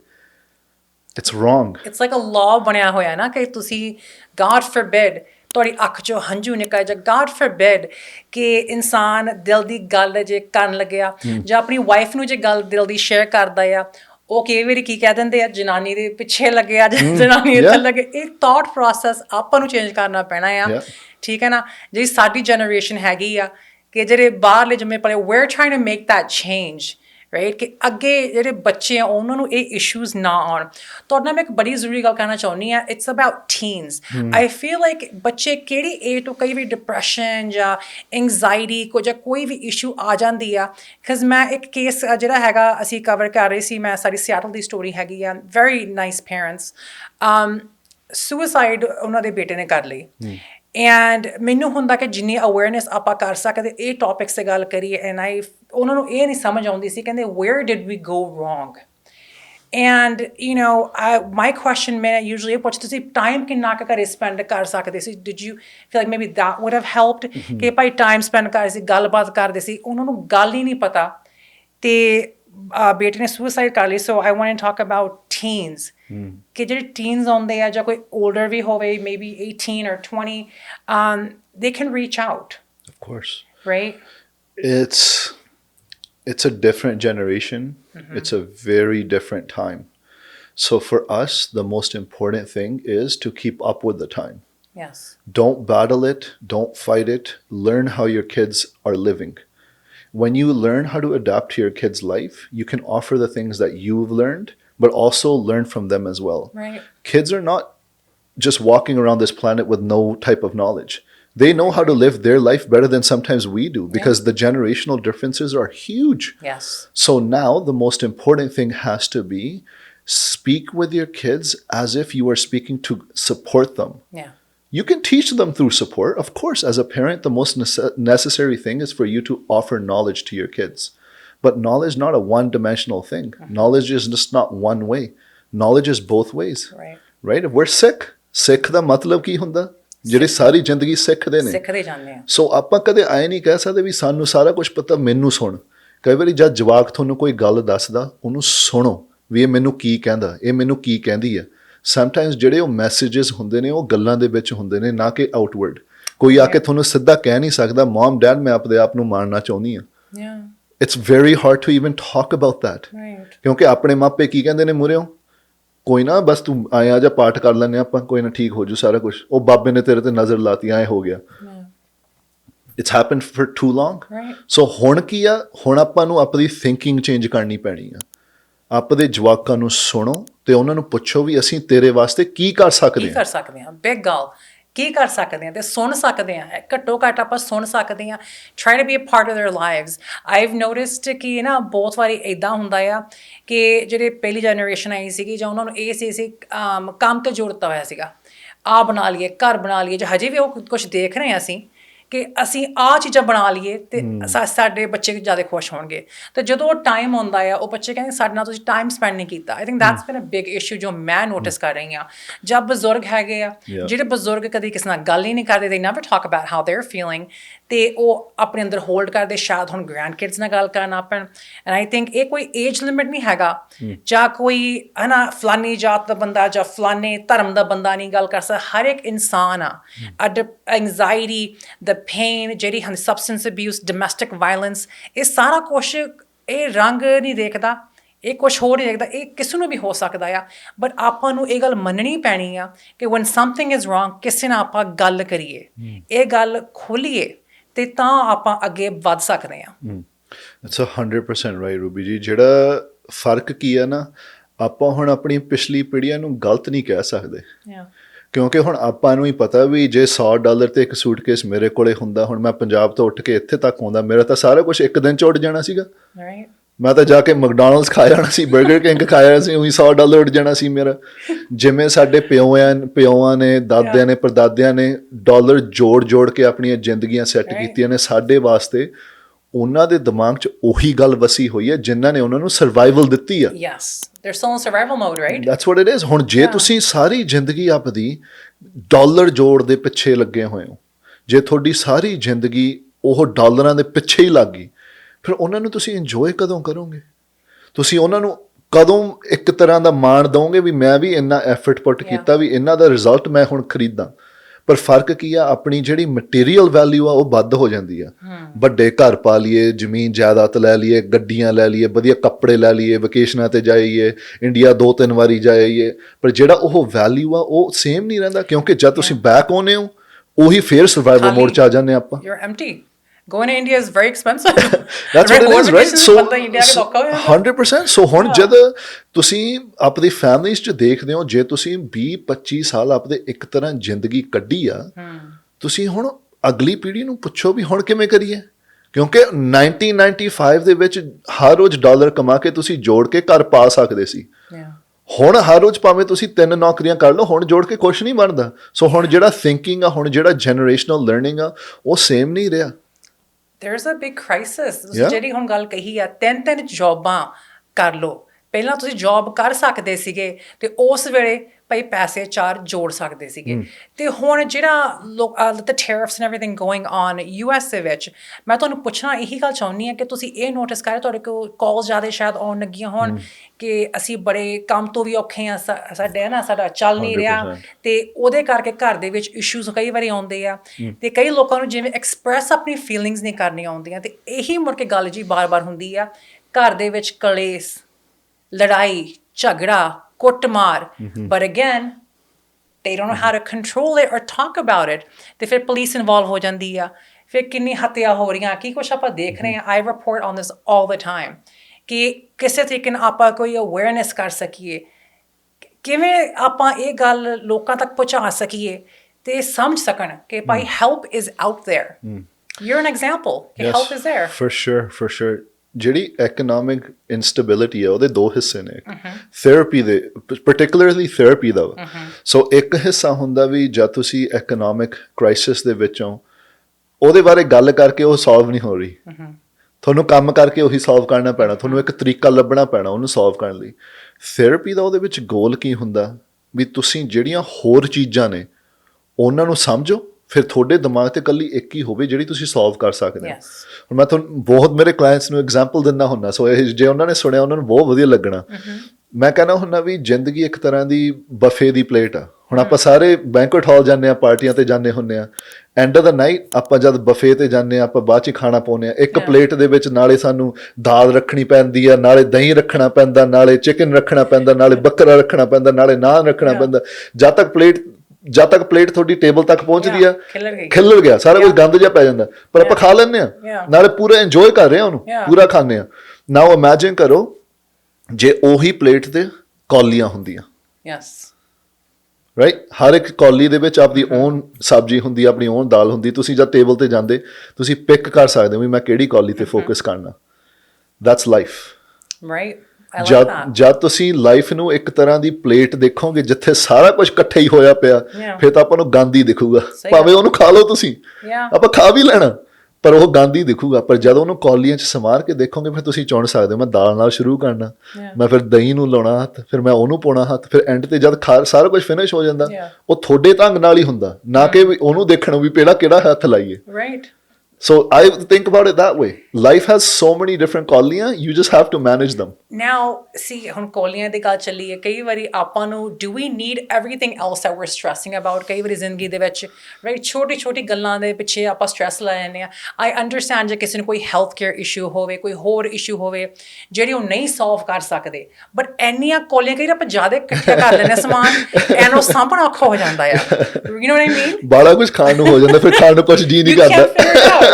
It's wrong it's like a law ਬਣਿਆ ਹੋਇਆ ਨਾ ਕਿ ਤੁਸੀਂ ਗॉड ਫੋਰਬਿਡ ਤੁਹਾਡੀ ਅੱਖ ਚੋਂ ਹੰਝੂ ਨਿਕਲ ਜਾ ਗॉड ਫੋਰਬਿਡ ਕਿ ਇਨਸਾਨ ਦਿਲ ਦੀ ਗੱਲ ਜੇ ਕਰਨ ਲੱਗਿਆ ਜਾਂ ਆਪਣੀ ਵਾਈਫ ਨੂੰ ਜੇ ਗੱਲ ਦਿਲ ਦੀ ਸ਼ੇਅਰ ਕਰਦਾ ਆ ਉਹ ਕਈ ਵਾਰੀ ਕੀ ਕਹਿ ਦਿੰਦੇ ਆ ਜਨਾਨੀ ਦੇ ਪਿੱਛੇ ਲੱਗੇ ਜਾਂ ਜਨਾਨੀ. ਥੱਲੇ ਲੱਗੇ ਇਹ ਥਾਟ ਪ੍ਰੋਸੈਸ ਆਪਾਂ ਨੂੰ ਚੇਂਜ ਕਰਨਾ ਪੈਣਾ ਆ. ਠੀਕ ਹੈ ਨਾ ਜਿਹੜੀ ਸਾਡੀ ਜਨਰੇਸ਼ਨ ਹੈਗੀ ਆ ਕਿ ਜਿਹੜੇ ਬਾਹਰਲੇ ਜੰਮੇ ਪਲੇ we're trying to make that change right ਕਿ ਅੱਗੇ ਜਿਹੜੇ ਬੱਚੇ ਆ ਉਹਨਾਂ ਨੂੰ ਇਹ ਇਸ਼ੂਜ਼ ਨਾ ਆਉਣ। ਤੁਹਾਡੇ ਨਾਲ ਮੈਂ ਇੱਕ ਬੜੀ ਜ਼ਰੂਰੀ ਗੱਲ ਕਹਿਣਾ ਚਾਹੁੰਦੀ ਆ it's about teens I feel like ਬੱਚੇ ਕਿਹੜੀ ਏਜ ਤੋਂ ਕਈ ਵੀ ਡਿਪਰੈਸ਼ਨ ਜਾਂ ਐਂਗਜ਼ਾਇਟੀ ਕੋ ਜਾਂ ਕੋਈ ਵੀ ਇਸ਼ੂ ਆ ਜਾਂਦੀ ਆ ਕਿਉਂਕਿ ਮੈਂ ਇੱਕ ਕੇਸ ਜਿਹੜਾ ਹੈਗਾ ਅਸੀਂ ਕਵਰ ਕਰ ਰਹੇ ਸੀ ਮੈਂ ਸਾਡੀ ਸਿਆਟਲ ਦੀ ਸਟੋਰੀ ਹੈਗੀ ਆ very nice parents um suicide ਉਹਨਾਂ ਦੇ ਬੇਟੇ ਨੇ ਕਰ ਲਈ। ਐਂਡ ਮੈਨੂੰ ਹੁੰਦਾ ਕਿ ਜਿੰਨੀ ਅਵੇਅਰਨੈਸ ਆਪਾਂ ਕਰ ਸਕਦੇ ਇਹ ਟੌਪਿਕਸ ਤੇ ਗੱਲ ਕਰੀਏ ਐਂਡ ਆਈ ਉਹਨਾਂ ਨੂੰ ਇਹ ਨਹੀਂ ਸਮਝ ਆਉਂਦੀ ਸੀ ਕਹਿੰਦੇ where did we go wrong and you know my question ਮੈਂ ਯੂਜੂਲੀ ਪੁੱਛਦੀ ਸੀ ਟਾਈਮ ਕਿੰਨਾ ਕੁ ਘਰੇ ਸਪੈਂਡ ਕਰ ਸਕਦੇ ਸੀ did you feel like maybe that would have helped ਕਿ ਭਾਈ ਟਾਈਮ ਸਪੈਂਡ ਕਰ ਸੀ ਗੱਲਬਾਤ ਕਰਦੇ ਸੀ ਉਹਨਾਂ ਨੂੰ ਗੱਲ ਹੀ ਨਹੀਂ ਪਤਾ ਤੇ ਬੇਟੇ ਨੇ ਸੁਸਾਈਡ ਕਰ ਲਈ so I want to talk about teens ਕਿ ਜਿਹੜੇ ਟੀਨਸ ਆਉਂਦੇ ਆ ਜਾਂ ਕੋਈ 올ਡਰ ਵੀ ਹੋਵੇ maybe 18 or 20 um they can reach out of course right it's it's a different generation. Mm-hmm. It's a very different time. So for us the most important thing is to keep up with the time. Yes. Don't battle it. Don't fight it. Learn how your kids are living. When you learn how to adapt to your kids life you can offer the things that you've learned but also learn from them as well. Right. Kids are not just walking around this planet with no type of knowledge they know how to live their life better than sometimes we do because yeah. the generational differences are huge. Yes. So now the most important thing has to be speak with your kids as if you are speaking to support them. Yeah. You can teach them through support. Of course, as a parent, the most nece- necessary thing is for you to offer knowledge to your kids. But knowledge is not a one dimensional thing. Mm-hmm. Knowledge is just not one way. Knowledge is both ways. Right. Right? If we're sick, sick the matlab ki hunda? ਜਿਹੜੇ ਸਾਰੀ ਜ਼ਿੰਦਗੀ ਸਿੱਖਦੇ ਨੇ। ਸਿੱਖਦੇ ਜਾਂਦੇ ਆ। ਸੋ ਆਪਾਂ ਕਦੇ ਆਏ ਨਹੀਂ ਕਹਿ ਸਕਦੇ ਵੀ ਸਾਨੂੰ ਸਾਰਾ ਕੁਝ ਪਤਾ ਮੈਨੂੰ ਸੁਣ। ਕਈ ਵਾਰੀ ਜਦ ਜਵਾਕ ਤੁਹਾਨੂੰ ਕੋਈ ਗੱਲ ਦੱਸਦਾ ਉਹਨੂੰ ਸੁਣੋ ਵੀ ਇਹ ਮੈਨੂੰ ਕੀ ਕਹਿੰਦਾ ਇਹ ਮੈਨੂੰ ਕੀ ਕਹਿੰਦੀ ਹੈ ਸਮਟਾਈਮਸ ਜਿਹੜੇ ਉਹ ਮੈਸੇजेस ਹੁੰਦੇ ਨੇ ਉਹ ਗੱਲਾਂ ਦੇ ਵਿੱਚ ਹੁੰਦੇ ਨੇ ਨਾ ਕਿ ਆਊਟਵਰਡ ਕੋਈ ਆ ਕੇ ਤੁਹਾਨੂੰ ਸਿੱਧਾ ਕਹਿ ਨਹੀਂ ਸਕਦਾ ਮਮ ਡੈਡ ਮੈਂ ਆਪਣੇ ਆਪ ਨੂੰ ਮਾਰਨਾ ਚਾਹੁੰਦੀ ਹਾਂ yeah. It's very hard to even talk about that ਕਿਉਂਕਿ ਆਪਣੇ ਮਾਪੇ ਕੀ ਕਹਿੰਦੇ ਨੇ ਮੁਰਿਓ? ਕੋਈ ਨਾ ਬਸ ਤੂੰ ਆਇਆ ਜਾਂ ਪਾਠ ਕਰ ਲੈਨੇ ਆਪਾਂ ਕੋਈ ਨਾ ਠੀਕ ਹੋ ਜੂ ਸਾਰਾ ਕੁਝ ਉਹ ਬਾਬੇ ਨੇ ਤੇਰੇ ਤੇ ਨਜ਼ਰ ਲਾਤੀ ਐ ਹੋ ਗਿਆ। It's happened for too long so ਹੁਣ ਕੀ ਆ? ਹੁਣ ਆਪਾਂ ਨੂੰ ਆਪਣੀ ਥਿੰਕਿੰਗ ਚੇਂਜ ਕਰਨੀ ਪੈਣੀ ਆ। ਆਪਦੇ ਜਵਾਕਾਂ ਨੂੰ ਸੁਣੋ ਤੇ ਉਹਨਾਂ ਨੂੰ ਪੁੱਛੋ ਵੀ ਅਸੀਂ ਤੇਰੇ ਵਾਸਤੇ ਕੀ ਕਰ ਸਕਦੇ ਕੀ ਹਾਂ। ਕਰ ਸਕਦੇ ਹਾਂ? ਬਿਗ ਗੱਲ ਕੀ ਕਰ ਸਕਦੇ ਹਾਂ ਤੇ ਸੁਣ ਸਕਦੇ ਹਾਂ ਇਹ ਘੱਟੋ ਘੱਟ ਆਪਾਂ ਸੁਣ ਸਕਦੇ ਹਾਂ try to be a part of their lives I've noticed ਕਿ ਨਾ ਬਹੁਤ ਵਾਰੀ ਇਦਾਂ ਹੁੰਦਾ ਆ ਕਿ ਜਿਹੜੇ ਪਹਿਲੀ ਜਨਰੇਸ਼ਨ ਆਈ ਸੀਗੀ ਜਾਂ ਉਹਨਾਂ ਨੂੰ ਇਹ ਸੀ ਸੀ ਅਮ, ਕੰਮ ਤੇ ਜ਼ੋਰ ਦਿੱਤਾ ਹੋਇਆ ਸੀਗਾ ਆ ਬਣਾ ਲਈਏ ਘਰ ਬਣਾ ਲਈਏ ਜਾਂ ਹਜੇ ਵੀ ਉਹ ਕੁਝ ਦੇਖ ਰਹੇ ਹਾਂ ਅਸੀਂ ਕਿ ਅਸੀਂ ਆ ਚੀਜ਼ਾਂ ਬਣਾ ਲਈਏ ਤੇ ਸਾ- ਸਾਡੇ ਬੱਚੇ ਜ਼ਿਆਦਾ ਖੁਸ਼ ਹੋਣਗੇ। ਤੇ ਜਦੋਂ ਟਾਈਮ ਆਉਂਦਾ ਆ ਉਹ ਬੱਚੇ ਕਹਿੰਦੇ ਸਾਡੇ ਨਾਲ ਤੁਸੀਂ ਟਾਈਮ ਸਪੈਂਡ ਨਹੀਂ ਕੀਤਾ। I think that's been a big issue ਜੋ ਮੈਂ ਨੋਟਿਸ ਕਰ ਰਹੀ ਹਾਂ। ਜਦ ਬਜ਼ੁਰਗ ਹੈਗੇ ਆ. ਜਿਹੜੇ ਬਜ਼ੁਰਗ ਕਦੀ ਕਿਸੇ ਨਾਲ ਗੱਲ ਹੀ ਨਹੀਂ ਕਰਦੇ they never talk about how they are feeling ਤੇ ਉਹ ਆਪਣੇ ਅੰਦਰ ਹੋਲਡ ਕਰਦੇ ਸ਼ਾਇਦ ਹੁਣ ਗ੍ਰੈਂਡ ਕਿਡਸ ਨਾਲ ਗੱਲ ਕਰਨ ਆਪਣ। ਐਂਡ ਆਈ ਥਿੰਕ ਇਹ ਕੋਈ ਏਜ ਲਿਮਿਟ ਨਹੀਂ ਹੈਗਾ। ਜਾਂ ਕੋਈ ਹਨਾ ਫਲਾਨੀ ਜਾਤ ਦਾ ਬੰਦਾ ਜਾਂ ਫਲਾਨੇ ਧਰਮ ਦਾ ਬੰਦਾ ਨਹੀਂ ਗੱਲ ਕਰ ਸਕਦਾ। ਹਰ ਇੱਕ ਇਨਸਾਨ ਆ। ਐਂਜ਼ਾਇਟੀ ਦ ਪੇਨ ਜਿਹੜੀ ਹਨ ਸਬਸਟੈਂਸ ਅਬਿਊਜ਼ ਡੋਮੈਸਟਿਕ ਵਾਇਲੈਂਸ ਇਹ ਸਾਰਾ ਕੁਝ ਇਹ ਰੰਗ ਨਹੀਂ ਦੇਖਦਾ ਇਹ ਕੁਝ ਹੋਰ ਨਹੀਂ ਦੇਖਦਾ ਇਹ ਕਿਸ ਨੂੰ ਵੀ ਹੋ ਸਕਦਾ ਆ। ਬਟ ਆਪਾਂ ਨੂੰ ਇਹ ਗੱਲ ਮੰਨਣੀ ਪੈਣੀ ਆ ਕਿ when something is wrong ਕਿਸੇ ਨਾਲ ਆਪਾਂ ਗੱਲ ਕਰੀਏ ਇਹ ਗੱਲ ਖੋਲੀਏ ਤੇ ਤਾਂ ਆਪਾਂ ਅੱਗੇ ਵੱਧ ਸਕਦੇ ਆ। ਇਟਸ 100% ਰਾਈਟ ਰੂਬੀ ਜੀ। ਜਿਹੜਾ ਫ਼ਰਕ ਕੀ ਹੈ ਨਾ ਆਪਾਂ ਹੁਣ ਆਪਣੀ ਪਿਛਲੀ ਪੀੜ੍ਹੀਆਂ ਨੂੰ ਗਲਤ ਨਹੀਂ ਕਹਿ ਸਕਦੇ। Yeah ਕਿਉਂਕਿ ਹੁਣ ਆਪਾਂ ਨੂੰ ਹੀ ਪਤਾ ਵੀ ਜੇ 100 ਡਾਲਰ ਤੇ ਇੱਕ ਸੂਟਕੇਸ ਮੇਰੇ ਕੋਲੇ ਹੁੰਦਾ ਹੁਣ ਮੈਂ ਪੰਜਾਬ ਤੋਂ ਉੱਠ ਕੇ ਇੱਥੇ ਤੱਕ ਆਉਂਦਾ ਮੇਰਾ ਤਾਂ ਸਾਰਾ ਕੁਝ ਇੱਕ ਦਿਨ ਚ ਉੱਡ ਜਾਣਾ ਸੀਗਾ। Right. ਮੈਂ ਤਾਂ ਜਾ ਕੇ ਮੈਕਡੋਨਲਡਸ ਖਾ ਜਾਣਾ ਸੀ 버ਗਰ ਕਿੰਗ ਖਾ ਜਾਣਾ ਸੀ ਉਹੀ 100 ਡਾਲਰ ਉੱਡ ਜਾਣਾ ਸੀ ਮੇਰਾ। ਜਿਵੇਂ ਸਾਡੇ ਪਿਓਆਂ ਪਿਓਆਂ ਨੇ ਦਾਦਿਆਂ ਨੇ ਪਰਦਾਦਿਆਂ ਨੇ ਡਾਲਰ ਜੋੜ ਜੋੜ ਕੇ ਆਪਣੀਆਂ ਜ਼ਿੰਦਗੀਆਂ ਸੈੱਟ. ਕੀਤੀਆਂ ਨੇ ਸਾਡੇ ਵਾਸਤੇ ਉਹਨਾਂ ਦੇ ਦਿਮਾਗ 'ਚ ਉਹੀ ਗੱਲ ਵਸੀ ਹੋਈ ਹੈ ਜਿਨ੍ਹਾਂ ਨੇ ਉਹਨਾਂ ਨੂੰ ਸਰਵਾਈਵਲ ਦਿੱਤੀ ਆ। Yes. They're still in survival mode right? That's what it is ਹੁਣ ਜੇ ਤੁਸੀਂ ਸਾਰੀ ਜ਼ਿੰਦਗੀ ਆਪਦੀ ਡਾਲਰ ਜੋੜ ਦੇ ਪਿੱਛੇ ਲੱਗੇ ਹੋਏ ਹੋ ਜੇ ਤੁਹਾਡੀ ਸਾਰੀ ਜ਼ਿੰਦਗੀ ਉਹ ਡਾਲਰਾਂ ਦੇ ਪਿੱਛੇ ਹੀ ਲੱਗ ਗਈ ਫਿਰ ਉਹਨਾਂ ਨੂੰ ਤੁਸੀਂ ਇੰਜੋਏ ਕਦੋਂ ਕਰੋਗੇ? ਤੁਸੀਂ ਉਹਨਾਂ ਨੂੰ ਕਦੋਂ ਇੱਕ ਤਰ੍ਹਾਂ ਦਾ ਮਾਣ ਦਵੋਗੇ ਵੀ ਮੈਂ ਵੀ ਇੰਨਾ ਐਫਰਟ ਪੁੱਟ. ਕੀਤਾ ਵੀ ਇਹਨਾਂ ਦਾ ਰਿਜ਼ਲਟ ਮੈਂ ਹੁਣ ਖਰੀਦਾਂ? ਪਰ ਫ਼ਰਕ ਕੀ ਆ? ਆਪਣੀ ਜਿਹੜੀ ਮਟੀਰੀਅਲ ਵੈਲਿਊ ਆ ਉਹ ਵੱਧ ਹੋ ਜਾਂਦੀ ਆ। ਵੱਡੇ ਘਰ ਪਾ ਲਈਏ ਜ਼ਮੀਨ ਜਾਇਦਾਦ ਲੈ ਲਈਏ ਗੱਡੀਆਂ ਲੈ ਲਈਏ ਵਧੀਆ ਕੱਪੜੇ ਲੈ ਲਈਏ ਵਕੇਸ਼ਨਾਂ ਤੇ ਜਾਈਏ ਇੰਡੀਆ ਦੋ ਤਿੰਨ ਵਾਰੀ ਜਾਈਏ। ਪਰ ਜਿਹੜਾ ਉਹ ਵੈਲਿਊ ਆ ਉਹ ਸੇਮ ਨਹੀਂ ਰਹਿੰਦਾ ਕਿਉਂਕਿ ਜਦ ਤੁਸੀਂ ਬੈਕ ਆਉਨੇ ਹੋ ਉਹੀ ਫੇਰ ਸਰਵਾਈਵਲ ਮੋਡ ਚ ਆ ਜਾਂਦੇ ਆਪਾਂ। To india is very expensive. [laughs] That's what it is, right? So, ਬੰਦਾ ਇੰਡੀਆ ਕੇ ਧੋਖਾ ਹੋ ਜਾਂਦਾ 100% ਸੋ ਹੁਣ ਜਦ ਤੁਸੀਂ ਆਪਣੀ ਫੈਮਿਲੀਜ਼ 'ਚ ਦੇਖਦੇ ਹੋ ਜੇ ਤੁਸੀਂ 20 25 ਸਾਲ ਆਪਦੇ ਇੱਕ ਤਰ੍ਹਾਂ ਜ਼ਿੰਦਗੀ ਕੱਢੀ ਆ ਤੁਸੀਂ ਹੁਣ ਅਗਲੀ ਪੀੜ੍ਹੀ ਨੂੰ ਪੁੱਛੋ ਵੀ ਹੁਣ ਕਿਵੇਂ ਕਰੀਏ ਕਿਉਂਕਿ 1995 ਦੇ ਵਿੱਚ ਹਰ ਰੋਜ਼ ਡਾਲਰ ਕਮਾ ਕੇ ਤੁਸੀਂ ਜੋੜ ਕੇ ਘਰ ਪਾ ਸਕਦੇ ਸੀ ਹੁਣ ਹਰ ਰੋਜ਼ ਭਾਵੇਂ ਤੁਸੀਂ ਤਿੰਨ ਨੌਕਰੀਆਂ ਕਰ ਲਓ ਹੁਣ ਜੋੜ ਕੇ ਕੁਝ ਨਹੀਂ ਬਣਦਾ ਸੋ ਹੁਣ ਜਿਹੜਾ ਥਿੰਕਿੰਗ ਆ ਹੁਣ ਜਿਹੜਾ ਜਨਰੇਸ਼ਨਲ ਲਰਨਿੰਗ ਆ ਉਹ ਸੇਮ ਨਹੀਂ ਰਿਹਾ there's a big crisis. ਜਿਹੜੀ ਹੁਣ ਗੱਲ ਕਹੀ ਆ ਤਿੰਨ ਤਿੰਨ ਜੌਬਾਂ ਕਰ ਲਓ ਪਹਿਲਾਂ ਤੁਸੀਂ ਜੌਬ ਕਰ ਸਕਦੇ ਸੀਗੇ ਤੇ ਉਸ ਵੇਲੇ ਭਾਈ ਪੈਸੇ ਚਾਰ ਜੋੜ ਸਕਦੇ ਸੀਗੇ। ਤੇ ਹੁਣ ਜਿਹੜਾ ਲੋਕ the tariffs and everything going on US ਦੇ ਵਿੱਚ ਮੈਂ ਤੁਹਾਨੂੰ ਪੁੱਛਣਾ ਇਹੀ ਗੱਲ ਚਾਹੁੰਦੀ ਹਾਂ ਕਿ ਤੁਸੀਂ ਇਹ ਨੋਟਿਸ ਕਰਿਆ ਤੁਹਾਡੇ ਕੋਲ ਕਾਲਸ ਜ਼ਿਆਦਾ ਸ਼ਾਇਦ ਆਉਣ ਲੱਗੀਆਂ ਹੋਣ ਕਿ ਅਸੀਂ ਬੜੇ ਕੰਮ ਤੋਂ ਵੀ ਔਖੇ ਆ ਸਾਡੇ ਨਾ ਸਾਡਾ ਚੱਲ ਨਹੀਂ ਰਿਹਾ। 100% ਤੇ ਉਹਦੇ ਕਰਕੇ ਘਰ ਦੇ ਵਿੱਚ ਇਸ਼ੂਜ਼ ਕਈ ਵਾਰੀ ਆਉਂਦੇ ਆ। ਤੇ ਕਈ ਲੋਕਾਂ ਨੂੰ ਜਿਵੇਂ ਐਕਸਪ੍ਰੈਸ ਆਪਣੀ ਫੀਲਿੰਗਸ ਨਹੀਂ ਕਰਨੀਆਂ ਆਉਂਦੀਆਂ। ਤੇ ਇਹੀ ਮੁੜ ਕੇ ਗੱਲ ਜੀ ਬਾਰ-ਬਾਰ ਹੁੰਦੀ ਆ ਘਰ ਦੇ ਵਿੱਚ ਕਲੇਸ਼ ਲੜਾਈ ਝਗੜਾ Kortemar. Mm-hmm. But again, they don't know how to control it or talk about it ਤੇ ਫਿਰ ਪੁਲਿਸ ਇਨਵੋਲਵ ਹੋ ਜਾਂਦੀ ਆ ਫਿਰ ਕਿੰਨੀ ਹੱਤਿਆ ਹੋ ਰਹੀਆਂ ਕੀ ਕੁਛ ਆਪਾਂ ਦੇਖ ਰਹੇ ਆ I report on this all the time ਕਿ ਕਿਸੇ ਤਰੀਕੇ ਨਾਲ ਆਪਾਂ ਕੋਈ ਅਵੇਅਰਨੈਸ ਕਰ ਸਕੀਏ ਕਿਵੇਂ ਆਪਾਂ ਇਹ ਗੱਲ ਲੋਕਾਂ ਤੱਕ ਪਹੁੰਚਾ ਸਕੀਏ ਤੇ ਸਮਝ ਸਕਣ ਕਿ ਭਾਈ help is out there your an example ਕਿ help is there for sure for sure ਜਿਹੜੀ economic instability ਹੈ ਉਹਦੇ ਦੋ ਹਿੱਸੇ ਨੇ ਥੈਰੇਪੀ ਦੇ ਪਾਰਟਿਕੂਲਰਲੀ ਥੈਰੇਪੀ ਦਾ ਸੋ ਇੱਕ ਹਿੱਸਾ ਹੁੰਦਾ ਵੀ ਜਦ ਤੁਸੀਂ economic crisis ਦੇ ਵਿੱਚੋਂ ਉਹਦੇ ਬਾਰੇ ਗੱਲ ਕਰਕੇ ਉਹ ਸੋਲਵ ਨਹੀਂ ਹੋ ਰਹੀ। ਤੁਹਾਨੂੰ ਕੰਮ ਕਰਕੇ ਉਹੀ ਸੋਲਵ ਕਰਨਾ ਪੈਣਾ ਤੁਹਾਨੂੰ ਇੱਕ ਤਰੀਕਾ ਲੱਭਣਾ ਪੈਣਾ ਉਹਨੂੰ ਸੋਲਵ ਕਰਨ ਲਈ। ਥੈਰੇਪੀ ਦਾ ਉਹਦੇ ਵਿੱਚ ਗੋਲ ਕੀ ਹੁੰਦਾ? ਵੀ ਤੁਸੀਂ ਜਿਹੜੀਆਂ ਹੋਰ ਚੀਜ਼ਾਂ ਨੇ ਉਹਨਾਂ ਨੂੰ ਸਮਝੋ ਫਿਰ ਤੁਹਾਡੇ ਦਿਮਾਗ ਤੇ ਕੱਲੀ ਇੱਕ ਹੀ ਹੋਵੇ ਜਿਹੜੀ ਤੁਸੀਂ ਸੋਲਵ ਕਰ ਸਕਦੇ ਹੋ. ਹੁਣ ਮੈਂ ਤੁਹਾਨੂੰ ਬਹੁਤ ਮੇਰੇ ਕਲਾਇੰਟਸ ਨੂੰ ਐਗਜ਼ਾਮਪਲ ਦਿੰਦਾ ਹੁੰਦਾ। ਸੋ ਜੇ ਉਹਨਾਂ ਨੇ ਸੁਣਿਆ ਉਹਨਾਂ ਨੂੰ ਬਹੁਤ ਵਧੀਆ ਲੱਗਣਾ। ਮੈਂ ਕਹਿੰਦਾ ਹੁੰਦਾ ਵੀ ਜ਼ਿੰਦਗੀ ਇੱਕ ਤਰ੍ਹਾਂ ਦੀ ਬਫੇ ਦੀ ਪਲੇਟ ਆ। ਹੁਣ ਆਪਾਂ ਸਾਰੇ ਬੈਂਕਟ ਹਾਲ ਜਾਂਦੇ ਆ ਪਾਰਟੀਆਂ ਤੇ ਜਾਂਦੇ ਹੁੰਦੇ ਆ। ਐਂਡ ਆਫ ਦਾ ਨਾਈਟ ਆਪਾਂ ਜਦ ਬਫੇ ਤੇ ਜਾਂਦੇ ਆ ਆਪਾਂ ਬਾਅਦ ਚ ਖਾਣਾ ਪਾਉਂਦੇ ਆ। ਇੱਕ. ਪਲੇਟ ਦੇ ਵਿੱਚ ਨਾਲੇ ਸਾਨੂੰ ਦਾਲ ਰੱਖਣੀ ਪੈਂਦੀ ਆ ਨਾਲੇ ਦਹੀਂ ਰੱਖਣਾ ਪੈਂਦਾ ਨਾਲੇ ਚਿਕਨ ਰੱਖਣਾ ਪੈਂਦਾ ਨਾਲੇ ਬੱਕਰਾ ਰੱਖਣਾ ਪੈਂਦਾ ਨਾਲੇ ਨਾਨ ਰੱਖਣਾ. ਪੈਂਦਾ। ਜਦ ਤੱਕ ਪਲੇਟ ਜਦ ਤੱਕ ਪਲੇਟ ਤੁਹਾਡੀ ਟੇਬਲ ਤੱਕ ਪਹੁੰਚਦੀ ਆ ਖਿਲਰ ਗਈ। ਖਿਲਰ ਗਿਆ ਸਾਰਾ ਕੁਝ. ਗੰਦ ਜਿਹਾ ਪੈ ਜਾਂਦਾ ਪਰ ਆਪਾਂ ਖਾ ਲੈਂਦੇ ਆ. ਨਾਲੇ ਪੂਰਾ ਇੰਜੋਏ ਕਰ ਰਹੇ ਆ ਉਹਨੂੰ. ਪੂਰਾ ਖਾਂਦੇ ਆ ਨਾਓ ਇਮੇਜਿਨ ਕਰੋ ਜੇ ਉਹੀ ਪਲੇਟ ਤੇ ਕੌਲੀਆਂ ਹੁੰਦੀਆਂ Yes. ਰਾਈਟ ਹਰ ਇੱਕ ਕੌਲੀ ਦੇ ਵਿੱਚ ਆਪਦੀ ਓਨ ਸਬਜ਼ੀ ਹੁੰਦੀ ਆਪਣੀ ਓਨ ਦਾਲ ਹੁੰਦੀ ਤੁਸੀਂ ਜਦ ਟੇਬਲ ਤੇ ਜਾਂਦੇ ਤੁਸੀਂ ਪਿਕ ਕਰ ਸਕਦੇ ਹੋ ਵੀ ਮੈਂ ਕਿਹੜੀ ਕੌਲੀ ਤੇ ਫੋਕਸ ਕਰਨਾ ਦੈਟਸ ਲਾਈਫ Right? ਜਦ ਤੁਸੀਂ ਲਾਈਫ ਨੂੰ ਇੱਕ ਤਰ੍ਹਾਂ ਦੀ ਪਲੇਟ ਦੇਖੋਗੇ ਜਿੱਥੇ ਸਾਰਾ ਕੁਝ ਇਕੱਠਾ ਹੀ ਹੋਇਆ ਪਿਆ. ਫਿਰ ਤਾਂ ਆਪਾਂ ਨੂੰ ਗੰਦ ਹੀ ਦਿਖੂਗਾ ਭਾਵੇਂ। ਉਹਨੂੰ ਖਾ ਲਓ ਤੁਸੀਂ. ਆਪਾਂ ਖਾ ਵੀ ਲੈਣਾ ਪਰ ਉਹ ਗੰਦ ਹੀ ਦਿਖੂਗਾ ਪਰ ਜਦੋਂ ਉਹਨੂੰ ਕੌਲੀਆਂ 'ਚ ਸਮਾਰ ਕੇ ਦੇਖੋਗੇ ਫਿਰ ਤੁਸੀਂ ਚੁਣ ਸਕਦੇ ਹੋ ਮੈਂ ਦਾਲ ਨਾਲ ਸ਼ੁਰੂ ਕਰਨਾ. ਮੈਂ ਫਿਰ ਦਹੀਂ ਨੂੰ ਲਾਉਣਾ ਹੱਥ ਫਿਰ ਮੈਂ ਉਹਨੂੰ ਪਾਉਣਾ ਹੱਥ ਫਿਰ ਐਂਡ ਤੇ ਜਦ ਸਾਰਾ ਕੁਝ ਫਿਨਿਸ਼ ਹੋ ਜਾਂਦਾ. ਉਹ ਤੁਹਾਡੇ ਢੰਗ ਨਾਲ ਹੀ ਹੁੰਦਾ ਨਾ ਕਿ ਉਹਨੂੰ ਦੇਖਣ ਵੀ ਪਹਿਲਾਂ ਕਿਹੜਾ ਹੱਥ ਲਾਈਏ Right? So i think about it that way. Life has so many different ਕੌਲੀਆਂ you just have to manage them. Now, see, ਹੁਣ ਕੋਲੀਆਂ ਦੀ ਗੱਲ ਚੱਲੀ ਹੈ ਕਈ ਵਾਰੀ ਆਪਾਂ ਨੂੰ do we need everything else that we're stressing about? ਕਈ ਵਾਰੀ ਜ਼ਿੰਦਗੀ ਦੇ ਵਿੱਚ ਰਾਈਟ ਛੋਟੀ ਛੋਟੀ ਗੱਲਾਂ ਦੇ ਪਿੱਛੇ ਆਪਾਂ ਸਟ੍ਰੈਸ ਲੈ ਜਾਂਦੇ ਆ ਆਈ ਅੰਡਰਸਟੈਂਡ ਜੇ ਕਿਸੇ ਨੂੰ ਕੋਈ ਹੈਲਥ ਕੇਅਰ ਇਸ਼ੂ ਹੋਵੇ ਕੋਈ ਹੋਰ ਇਸ਼ੂ ਹੋਵੇ ਜਿਹੜੀ ਉਹ ਨਹੀਂ ਸੋਲਵ ਕਰ ਸਕਦੇ। ਬਟ ਇੰਨੀਆਂ ਕੋਲੀਆਂ ਕਈ ਆਪਾਂ ਜ਼ਿਆਦਾ ਇਕੱਠੀਆਂ ਕਰ ਲੈਂਦੇ ਸਮਾਨ ਐਨ ਉਹ ਸਾਂਭਣਾ ਔਖਾ ਹੋ ਜਾਂਦਾ ਆ। ਯੂ ਨੋ ਵਾਟ ਆਈ ਮੀਨ ਬਾਲਾ ਕੁਝ ਖਾਣ ਨੂੰ ਹੋ ਜਾਂਦਾ ਫਿਰ ਖਾਣ ਨੂੰ ਕੁਝ ਜੀ ਨਹੀਂ You can't ਕਰਦਾ।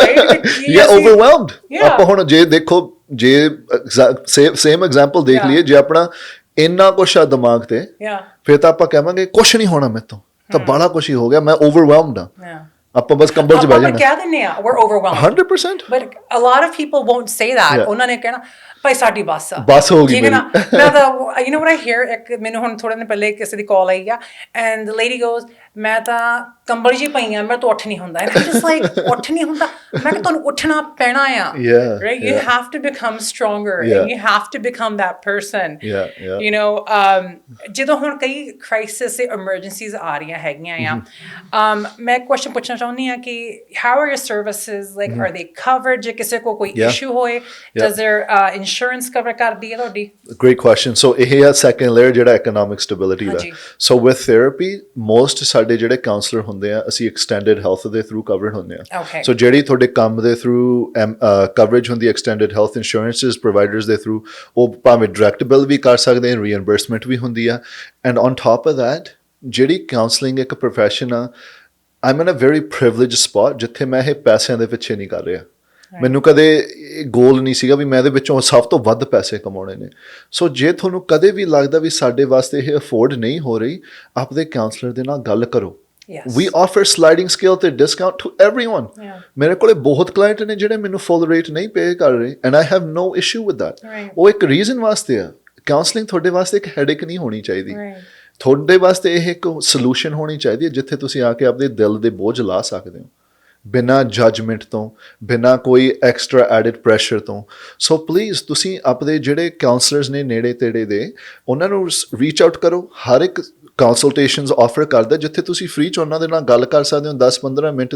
ਯਾ ਓਵਰਵੈਲਮਡ. [laughs] ਆਪਾਂ ਹੁਣ ਜੇ ਦੇਖੋ ਜੇ ਸੇਮ ਐਗਜ਼ਾਮਪਲ ਦੇਖ. ਲਈਏ ਜੇ ਆਪਣਾ ਇੰਨਾ ਕੁਛ ਆ ਦਿਮਾਗ ਤੇ Yeah. ਫਿਰ ਤਾਂ ਆਪਾਂ ਕਹਾਂਗੇ ਕੁਛ ਨਹੀਂ ਹੋਣਾ ਮੇਰੇ ਤੋਂ ਤਾਂ ਬੜਾ ਕੁਛ ਹੀ ਹੋ ਗਿਆ ਮੈਂ ਓਵਰਵੈਲਮਡ ਆ. ਆਪਾਂ ਬਸ ਕੰਬਲ 'ਚ ਆਪਾਂ ਬਹਿ ਜਾਣਾ ਕਹਿ ਦਿੰਦੇ ਆ we're overwhelmed 100% But a lot of people won't say that. Yeah. ਉਹਨਾਂ ਨੇ ਕਹਿਣਾ ਭਾਈ ਸਾਡੀ ਬੱਸ ਆ ਬੱਸ ਹੋ ਗਈ ਠੀਕ ਹੈ ਨਾ ਮੈਂ ਤਾਂ you know what I hear ਇੱਕ ਮੈਨੂੰ ਹੁਣ ਥੋੜੇ ਦਿਨ ਪਹਿਲੇ ਕਿਸੇ ਦੀ ਕਾਲ ਆਈ ਆ and the lady goes ਮੈਂ ਤਾਂ ਕੰਬਲ ਜੀ ਪਈ ਆ ਮੈਂ ਤਾਂ ਉੱਠ ਨਹੀਂ ਹੁੰਦਾ and I'm just like ਉੱਠ ਨਹੀਂ ਹੁੰਦਾ ਮੈਂ ਕਿ ਤੁਹਾਨੂੰ ਉੱਠਣਾ ਪੈਣਾ ਆ Yeah, right you yeah. have to become stronger Yeah. and you have to become that person Yeah, yeah. you know um ਜਦੋਂ ਹੁਣ ਕਈ crisis ਤੇ emergencies ਆ ਰਹੀਆਂ ਹੈਗੀਆਂ ਆ Mm-hmm. um ਮੈਂ ਕੁਐਸਚਨ ਪੁੱਛਣਾ ਚਾਹੁੰਦੀ ਆ ਕਿ how are your services like are they covered ਜੇ ਕਿਸੇ ਕੋ ਕੋਈ Mm-hmm. Yeah. issue ਹੋਏ does their uh, insurance cover ਕਰਦੀ ਹੈ ਤੁਹਾਡੀ Great question. So ਇਹ ਹੈ second layer ਜਿਹੜਾ economic stability ਦਾ ਹਾਂਜੀ। So with therapy most ਸਾਡੇ ਜਿਹੜੇ ਕਾਉਂਸਲਰ ਹੁੰਦੇ ਆ ਅਸੀਂ extended health ਦੇ through covered ਹੁੰਦੇ ਆ Okay. So ਜਿਹੜੀ ਤੁਹਾਡੇ ਕੰਮ ਦੇ through coverage ਹੁੰਦੀ extended health insurances providers ਦੇ through ਉਹ ਭਾਵੇਂ direct bill ਵੀ ਕਰ ਸਕਦੇ ਆ reimbursement ਵੀ ਹੁੰਦੀ ਆ and on top of that ਜਿਹੜੀ counseling ਇੱਕ profession ਆ I'm in a very privileged spot ਜਿੱਥੇ ਮੈਂ ਇਹ ਪੈਸਿਆਂ ਦੇ ਪਿੱਛੇ ਨਹੀਂ ਕਰ ਰਿਹਾ ਮੈਨੂੰ ਕਦੇ ਗੋਲ ਨਹੀਂ ਸੀਗਾ ਵੀ ਮੈਂ ਇਹਦੇ ਵਿੱਚੋਂ ਸਭ ਤੋਂ ਵੱਧ ਪੈਸੇ ਕਮਾਉਣੇ ਨੇ ਸੋ ਜੇ ਤੁਹਾਨੂੰ ਕਦੇ ਵੀ ਲੱਗਦਾ ਵੀ ਸਾਡੇ ਵਾਸਤੇ ਇਹ ਅਫੋਰਡ ਨਹੀਂ ਹੋ ਰਹੀ ਆਪਦੇ ਕਾਉਂਸਲਰ ਦੇ ਨਾਲ ਗੱਲ ਕਰੋ Yes. We offer sliding scale ਤੇ ਡਿਸਕਾਊਂਟ ਟੂ एवरीवन Yeah. ਮੇਰੇ ਕੋਲੇ ਬਹੁਤ ਕਲਾਇੰਟ ਨੇ ਜਿਹੜੇ ਮੈਨੂੰ ਫੁੱਲ ਰੇਟ ਨਹੀਂ ਪੇ ਕਰ ਰਹੇ and I have no issue with that Right. ਉਹ ਇੱਕ ਰੀਜ਼ਨ ਵਾਸਤੇ ਆ ਕਾਉਂਸਲਿੰਗ ਤੁਹਾਡੇ ਵਾਸਤੇ ਇੱਕ ਹੈਡੇਕ ਨਹੀਂ ਹੋਣੀ ਚਾਹੀਦੀ Right. ਤੁਹਾਡੇ ਵਾਸਤੇ ਇਹ ਇੱਕ ਸੋਲੂਸ਼ਨ ਹੋਣੀ ਚਾਹੀਦੀ ਹੈ ਜਿੱਥੇ ਤੁਸੀਂ ਆ ਕੇ ਆਪਣੇ ਦਿਲ ਦੇ ਬੋਝ ਲਾ ਸਕਦੇ ਹੋ ਬਿਨਾ ਜਜਮੈਂਟ ਤੋਂ, ਬਿਨਾ ਕੋਈ ਐਕਸਟਰਾ ਐਡਿਡ ਪ੍ਰੈਸ਼ਰ ਤੋਂ। ਸੋ ਪਲੀਜ਼ ਤੁਸੀਂ ਆਪਦੇ ਜਿਹੜੇ ਕਾਉਂਸਲਰਸ ਨੇ ਨੇੜੇ ਤੇੜੇ ਦੇ, ਉਹਨਾਂ ਨੂੰ ਰੀਚ ਆਊਟ ਕਰੋ। ਹਰ ਇੱਕ ਕੰਸਲਟੇਸ਼ਨਸ ਆਫਰ ਕਰਦਾ, ਜਿੱਥੇ ਤੁਸੀਂ ਫ੍ਰੀ ਚ ਉਹਨਾਂ ਦੇ ਨਾਲ ਗੱਲ ਕਰ ਸਕਦੇ ਹੋ 10-15 ਮਿੰਟ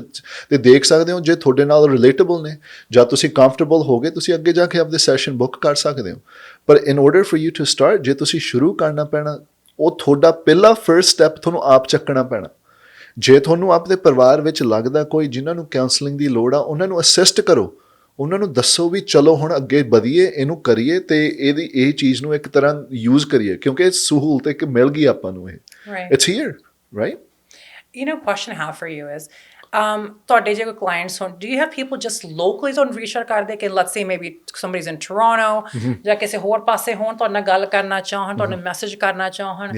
ਤੇ ਦੇਖ ਸਕਦੇ ਹੋ ਜੇ ਤੁਹਾਡੇ ਨਾਲ ਰਿਲੇਟੇਬਲ ਨੇ, ਜਾਂ ਤੁਸੀਂ ਕੰਫਰਟੇਬਲ ਹੋਗੇ ਤੁਸੀਂ ਅੱਗੇ ਜਾ ਕੇ ਆਪਦੇ ਸੈਸ਼ਨ ਬੁੱਕ ਕਰ ਸਕਦੇ ਹੋ। ਪਰ in order for you to start ਜੇ ਤੁਸੀਂ ਸ਼ੁਰੂ ਕਰਨਾ ਪੈਣਾ, ਉਹ ਤੁਹਾਡਾ ਪਹਿਲਾ ਫਰਸਟ ਸਟੈਪ ਤੁਹਾਨੂੰ ਆਪ ਚੱਕਣਾ ਪੈਣਾ। ਜੇ ਤੁਹਾਨੂੰ ਆਪਣੇ ਪਰਿਵਾਰ ਵਿੱਚ ਲੱਗਦਾ ਕੋਈ ਜਿਨ੍ਹਾਂ ਨੂੰ ਕਾਉਂਸਲਿੰਗ ਦੀ ਲੋੜ ਆ ਉਹਨਾਂ ਨੂੰ ਅਸਿਸਟ ਕਰੋ ਉਹਨਾਂ ਨੂੰ ਦੱਸੋ ਵੀ ਚਲੋ ਹੁਣ ਅੱਗੇ ਵਧੀਏ ਇਹਨੂੰ ਕਰੀਏ ਤੇ ਇਹਦੀ ਇਹ ਚੀਜ਼ ਨੂੰ ਇੱਕ ਤਰ੍ਹਾਂ ਯੂਜ਼ ਕਰੀਏ ਕਿਉਂਕਿ ਸਹੂਲਤ ਇੱਕ ਮਿਲ ਗਈ ਆਪਾਂ ਨੂੰ ਇਹ. It's here right know question I have for you is um ਤੁਹਾਡੇ ਜੇ ਕੋਈ clients ਹੋਣ do you have people just locally ਤੁਹਾਨੂੰ reach out ਕਰਦੇ ਕਿ let's say maybe somebody's in Toronto Mm-hmm. ਜਾਂ ਕਿਸੇ ਹੋਰ ਪਾਸੇ ਹੋਣ ਤੁਹਾਡੇ ਨਾਲ ਗੱਲ ਕਰਨਾ ਚਾਹਣ ਤੁਹਾਨੂੰ ਮੈਸੇਜ ਕਰਨਾ ਚਾਹਣ.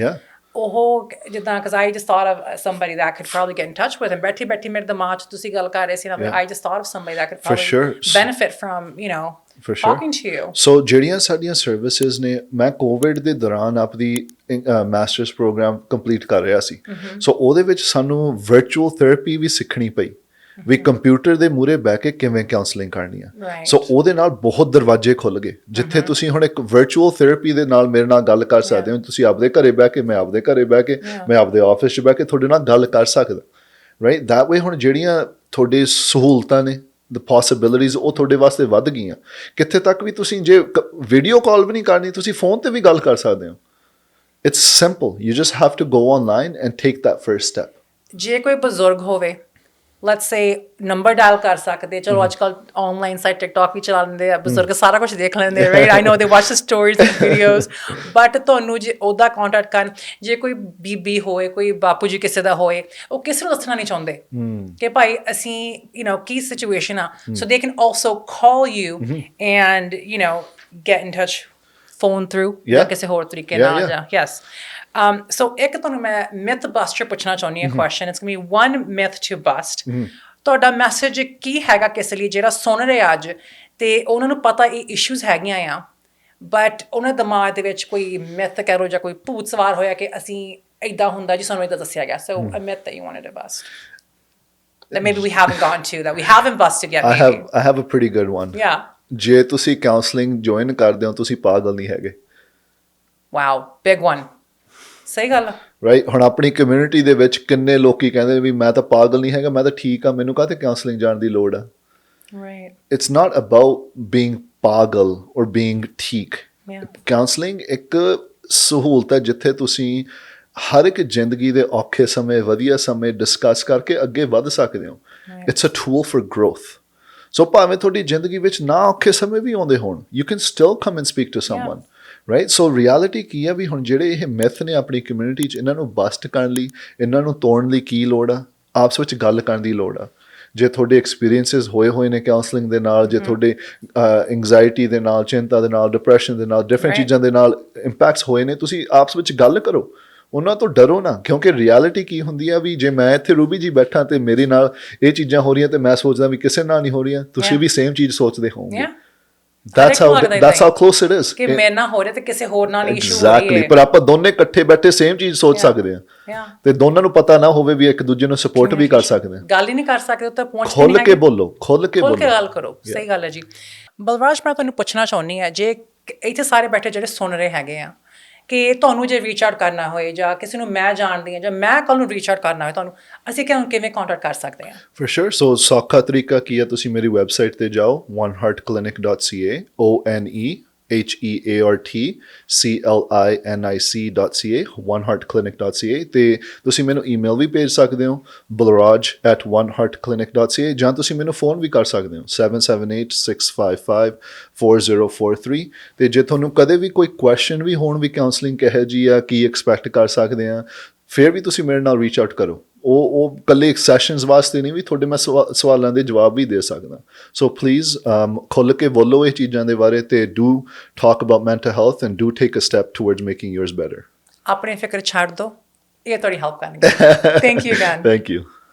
ਉਹ ਜਿੱਦਾਂ I just thought of somebody that I could probably get in touch with and ਬੈਠੀ ਬੈਠੀ ਮੇਰੇ ਦਿਮਾਗ 'ਚ ਤੁਸੀਂ ਗੱਲ ਕਰ ਰਹੇ ਸੀ ਨਾ that could For probably sure. benefit from you know For sure. talking to you ਸੋ ਜਿਹੜੀਆਂ ਸਾਡੀਆਂ ਸਰਵਿਸਿਜ਼ ਨੇ ਮੈਂ ਕੋਵਿਡ ਦੇ ਦੌਰਾਨ ਆਪਣੀ ਮਾਸਟਰਸ ਪ੍ਰੋਗਰਾਮ ਕੰਪਲੀਟ ਕਰ ਰਿਹਾ ਸੀ ਸੋ ਉਹਦੇ ਵਿੱਚ ਸਾਨੂੰ ਵਰਚੁਅਲ ਥੈਰੇਪੀ ਵੀ ਸਿੱਖਣੀ ਪਈ ਵੀ ਕੰਪਿਊਟਰ ਦੇ ਮੂਹਰੇ ਬਹਿ ਕੇ ਕਿਵੇਂ ਕਾਉਂਸਲਿੰਗ ਕਰਨੀ ਆ. ਸੋ ਉਹਦੇ ਨਾਲ ਬਹੁਤ ਦਰਵਾਜ਼ੇ ਖੁੱਲ ਗਏ। ਜਿੱਥੇ ਤੁਸੀਂ ਹੁਣ ਇੱਕ ਵਰਚੁਅਲ ਥੈਰੇਪੀ ਦੇ ਨਾਲ ਮੇਰੇ ਨਾਲ ਗੱਲ ਕਰ ਸਕਦੇ ਹੋ। ਤੁਸੀਂ ਆਪਦੇ ਘਰੇ ਬਹਿ ਕੇ ਮੈਂ ਆਪਦੇ ਘਰੇ ਬਹਿ ਕੇ. ਮੈਂ ਆਪਦੇ ਆਫਿਸ 'ਚ ਬਹਿ ਕੇ ਤੁਹਾਡੇ ਨਾਲ ਗੱਲ ਕਰ ਸਕਦਾ। ਰਾਈਟ that way ਹੁਣ ਜਿਹੜੀਆਂ ਤੁਹਾਡੀ ਸਹੂਲਤਾਂ ਨੇ the possibilities ਉਹ ਤੁਹਾਡੇ ਵਾਸਤੇ ਵੱਧ ਗਈਆਂ। ਕਿੱਥੇ ਤੱਕ ਵੀ ਤੁਸੀਂ ਜੇ ਵੀਡੀਓ ਕਾਲ ਵੀ ਨਹੀਂ ਕਰਨੀ ਤੁਸੀਂ ਫੋਨ ਤੇ ਵੀ ਗੱਲ ਕਰ ਸਕਦੇ ਹੋ। It's simple you just have to go online and take that first step. ਜੇ ਕੋਈ ਬਜ਼ੁਰਗ ਹੋਵੇ ਲੈਟਸ ਸੇ ਨੰਬਰ ਡਾਇਲ ਕਰ ਸਕਦੇ ਚਲੋ ਅੱਜ ਕੱਲ ਆਨਲਾਈਨ ਸਾਈਟ ਟਿਕਟੌਕ ਵੀ ਚਲਾ ਲੈਂਦੇ ਆ ਬਜ਼ੁਰਗ ਸਾਰਾ ਕੁਝ ਦੇਖ ਲੈਂਦੇ right I know they watch the stories and videos but ਤੁਹਾਨੂੰ ਜੇ ਉਹਦਾ ਕੰਟੈਕਟ ਕਰਨ ਜੇ ਕੋਈ ਬੀਬੀ ਹੋਏ ਕੋਈ ਬਾਪੂ ਜੀ ਕਿਸੇ ਦਾ ਹੋਏ ਉਹ ਕਿਸੇ ਨੂੰ ਦੱਸਣਾ ਨਹੀਂ ਚਾਹੁੰਦੇ ਕਿ ਭਾਈ ਅਸੀਂ ਯੂ نو ਕੀ ਸਿਚੁਏਸ਼ਨ ਆ so they can also call you and you know get in touch phone through ਜਾਂ Yeah. ਕਿਸੇ ਹੋਰ ਤਰੀਕੇ ਨਾਲ. ਜਾਂ ਯੈਸ um so ਇੱਕ ਤੁਹਾਨੂੰ ਮੈਂ ਮਿਥ ਬਸਟਰ ਪੁੱਛਣਾ ਚਾਹੁੰਦੀ. ਹਾਂ question it's going be one myth to bust ਤੁਹਾਡਾ ਮੈਸੇਜ ਕੀ ਹੈਗਾ ਕਿਸ ਲਈ ਜਿਹੜਾ ਸੁਣ ਰਿਹਾ ਅੱਜ ਤੇ ਉਹਨਾਂ ਨੂੰ ਪਤਾ ਇਹ ਇਸ਼ੂਜ਼ ਹੈਗੀਆਂ ਆ ਬਟ ਉਹਨਾਂ ਦਿਮਾਗ ਦੇ ਵਿੱਚ ਕੋਈ ਮਿਥ ਲਓ ਜਾਂ ਕੋਈ ਭੂਤ ਸਵਾਰ ਹੋਇਆ ਕਿ ਅਸੀਂ ਇਦਾਂ ਹੁੰਦਾ ਜੀ ਸਾਨੂੰ ਇਦਾਂ ਦੱਸਿਆ ਗਿਆ ਸੋ a myth that you wanted to bust. That maybe we haven't gone to that we haven't busted yet I maybe. have I have a pretty good one. yeah. ਜੇ ਤੁਸੀਂ ਕਾਉਂਸਲਿੰਗ ਜੁਆਇਨ ਕਰਦੇ ਹੋ ਤੁਸੀਂ ਪਾਗਲ ਨਹੀਂ ਹੈਗੇ। Wow big one. ਸਹੀ ਗੱਲ। ਰਾਈਟ ਹੁਣ ਆਪਣੀ ਕਮਿਊਨਿਟੀ ਦੇ ਵਿੱਚ ਕਿੰਨੇ ਲੋਕੀ ਕਹਿੰਦੇ ਵੀ ਮੈਂ ਤਾਂ ਪਾਗਲ ਨਹੀਂ ਹੈਗਾ ਮੈਂ ਤਾਂ ਠੀਕ ਆ ਮੈਨੂੰ ਕਾਹਤੇ ਕਾਉਂਸਲਿੰਗ ਜਾਣ ਦੀ ਲੋੜ ਆ? Right. It's not about being ਪਾਗਲ or being ਠੀਕ. ਕਾਉਂਸਲਿੰਗ ਇੱਕ ਸਹੂਲਤ ਹੈ ਜਿੱਥੇ ਤੁਸੀਂ ਹਰ ਇੱਕ ਜ਼ਿੰਦਗੀ ਦੇ ਔਖੇ ਸਮੇਂ ਵਧੀਆ ਸਮੇਂ ਡਿਸਕਸ ਕਰਕੇ ਅੱਗੇ ਵਧ ਸਕਦੇ ਹੋ। It's a tool for growth so ਭਾਵੇਂ ਤੁਹਾਡੀ ਜ਼ਿੰਦਗੀ ਵਿੱਚ ਨਾ ਔਖੇ ਸਮੇਂ ਵੀ ਆਉਂਦੇ ਹੋਣ you can still come and speak to someone right so reality ਕੀ ਹੈ ਵੀ ਹੁਣ ਜਿਹੜੇ ਇਹ ਮਿਥ ਨੇ ਆਪਣੀ ਕਮਿਊਨਿਟੀ 'ਚ ਇਹਨਾਂ ਨੂੰ ਬਸਟ ਕਰਨ ਲਈ ਇਹਨਾਂ ਨੂੰ ਤੋੜਨ ਲਈ ਕੀ ਲੋੜ ਆ? ਆਪਸ ਵਿੱਚ ਗੱਲ ਕਰਨ ਦੀ ਲੋੜ ਆ। ਜੇ ਤੁਹਾਡੇ ਐਕਸਪੀਰੀਐਂਸਸ ਹੋਏ ਹੋਏ ਨੇ ਕਾਉਂਸਲਿੰਗ ਦੇ ਨਾਲ ਜੇ ਤੁਹਾਡੇ ਐਂਗਜ਼ਾਇਟੀ ਦੇ ਨਾਲ ਚਿੰਤਾ ਦੇ ਨਾਲ ਡਿਪਰੈਸ਼ਨ ਦੇ ਨਾਲ ਡਿਫਰੈਂਟ. ਚੀਜ਼ਾਂ ਦੇ ਨਾਲ ਇੰਪੈਕਟਸ ਹੋਏ ਨੇ ਤੁਸੀਂ ਆਪਸ ਵਿੱਚ ਗੱਲ ਕਰੋ। ਉਹਨਾਂ ਤੋਂ ਡਰੋ ਨਾ ਕਿਉਂਕਿ ਰਿਐਲਿਟੀ ਕੀ ਹੁੰਦੀ ਆ ਵੀ ਜੇ ਮੈਂ ਇੱਥੇ ਰੂਬੀ ਜੀ ਬੈਠਾ ਤੇ ਮੇਰੇ ਨਾਲ ਇਹ ਚੀਜ਼ਾਂ ਹੋ ਰਹੀਆਂ ਤੇ ਮੈਂ ਸੋਚਦਾ ਵੀ ਕਿਸੇ ਨਾਲ ਨਹੀਂ ਹੋ ਰਹੀਆਂ ਤੁਸੀਂ. ਵੀ ਸੇਮ ਚੀਜ਼ ਸੋਚਦੇ ਹੋਵੋਗੇ। Yeah. That's how ਲੱਗਦਾ that's ਏਦਾਂ how close it is ਕਿ ਮੇਰੇ ਨਾਲ ਹੋ ਰਿਹਾ ਤੇ ਕਿਸੇ ਹੋਰ ਨਾਲ ਇਸ਼ੂ ਹੋ ਐਗਜ਼ੈਕਟਲੀ ਰਹੀ ਪਰ ਆਪਾਂ ਦੋਨੇ ਇਕੱਠੇ ਬੈਠੇ ਸੇਮ ਚੀਜ਼ ਸੋਚ. ਸਕਦੇ ਆ. ਤੇ ਦੋਨਾਂ ਨੂੰ ਪਤਾ ਨਾ ਹੋਵੇ ਵੀ ਇੱਕ ਦੂਜੇ ਨੂੰ ਸਪੋਰਟ ਵੀ ਕਰ ਸਕਦੇ ਆ ਗੱਲ ਹੀ ਨਹੀਂ ਕਰ ਸਕਦੇ ਉੱਤੇ ਪਹੁੰਚ ਖੁੱਲ ਕੇ ਬੋਲੋ ਖੁੱਲ ਕੇ ਖੁੱਲ ਬੋਲੋ। ਕੇ ਗੱਲ ਕਰੋ ਸਹੀ ਗੱਲ ਹੈ ਜੀ। ਬਲਰਾਜ ਮੈਂ ਤੁਹਾਨੂੰ ਪੁੱਛਣਾ ਚਾਹੁੰਦੀ ਹਾਂ ਜੇ ਇੱਥੇ ਸਾਰੇ ਬੈਠੇ ਜਿਹੜੇ ਸੁਣ ਰਹੇ ਹੈਗੇ ਆ ਕਿ ਤੁਹਾਨੂੰ ਜੇ ਰੀਚ ਆਊਟ ਕਰਨਾ ਹੋਏ ਜਾਂ ਕਿਸੇ ਨੂੰ ਮੈਂ ਜਾਣਦੀ ਹਾਂ ਜਾਂ ਮੈਂ ਕੱਲ ਨੂੰ ਰੀਚ ਆਊਟ ਕਰਨਾ ਹੋਏ ਤੁਹਾਨੂੰ, ਅਸੀਂ ਕਿਵੇਂ ਕਿਵੇਂ ਕੰਟੈਕਟ ਕਰ ਸਕਦੇ ਹਾਂ For sure. So, ਸੌਖਾ ਤਰੀਕਾ ਕੀ ਹੈ ਤੁਸੀਂ ਮੇਰੀ ਵੈਬਸਾਈਟ ਤੇ ਜਾਓ, oneheartclinic.ca o n e h e a r t, c l i n i c.ca oneheartclinic.ca ਤੇ ਤੁਸੀਂ ਮੈਨੂੰ ਈਮੇਲ ਵੀ ਭੇਜ ਸਕਦੇ ਹੋ balraj@oneheartclinic.ca ਜਾਂ ਤੁਸੀਂ ਮੈਨੂੰ ਫੋਨ ਵੀ ਕਰ ਸਕਦੇ ਹੋ 7786554043 ਤੇ ਜੇ ਤੁਹਾਨੂੰ ਕਦੇ ਵੀ ਕੋਈ ਕੁਐਸਚਨ ਵੀ ਹੋਣ ਵੀ ਕਾਉਂਸਲਿੰਗ ਕਹੇ ਜੀ ਆ ਕੀ ਐਕਸਪੈਕਟ ਕਰ ਸਕਦੇ ਆ, ਫਿਰ ਵੀ ਤੁਸੀਂ ਮੇਰੇ ਨਾਲ ਰੀਚ ਆਊਟ ਕਰੋ। ਉਹ ਉਹ ਕੱਲੇ ਸੈਸ਼ਨਸ ਵਾਸਤੇ ਨਹੀਂ ਵੀ ਤੁਹਾਡੇ ਮੈਂ ਸਵਾ- ਸਵਾਲਾਂ ਦੇ ਜਵਾਬ ਵੀ ਦੇ ਸਕਦਾ। ਸੋ ਪਲੀਜ਼ ਖੁੱਲ ਕੇ ਬੋਲੋ ਇਹ ਚੀਜ਼ਾਂ ਦੇ ਬਾਰੇ ਤੇ do talk about mental health and do take a step towards making yours better ਆਪਣੀ ਫਿਕਰ ਛੱਡ ਦਿਓ ਇਹ ਤੁਹਾਡੀ ਹੈਲਪ ਕਰਨਗੇ। Thank you gun thank you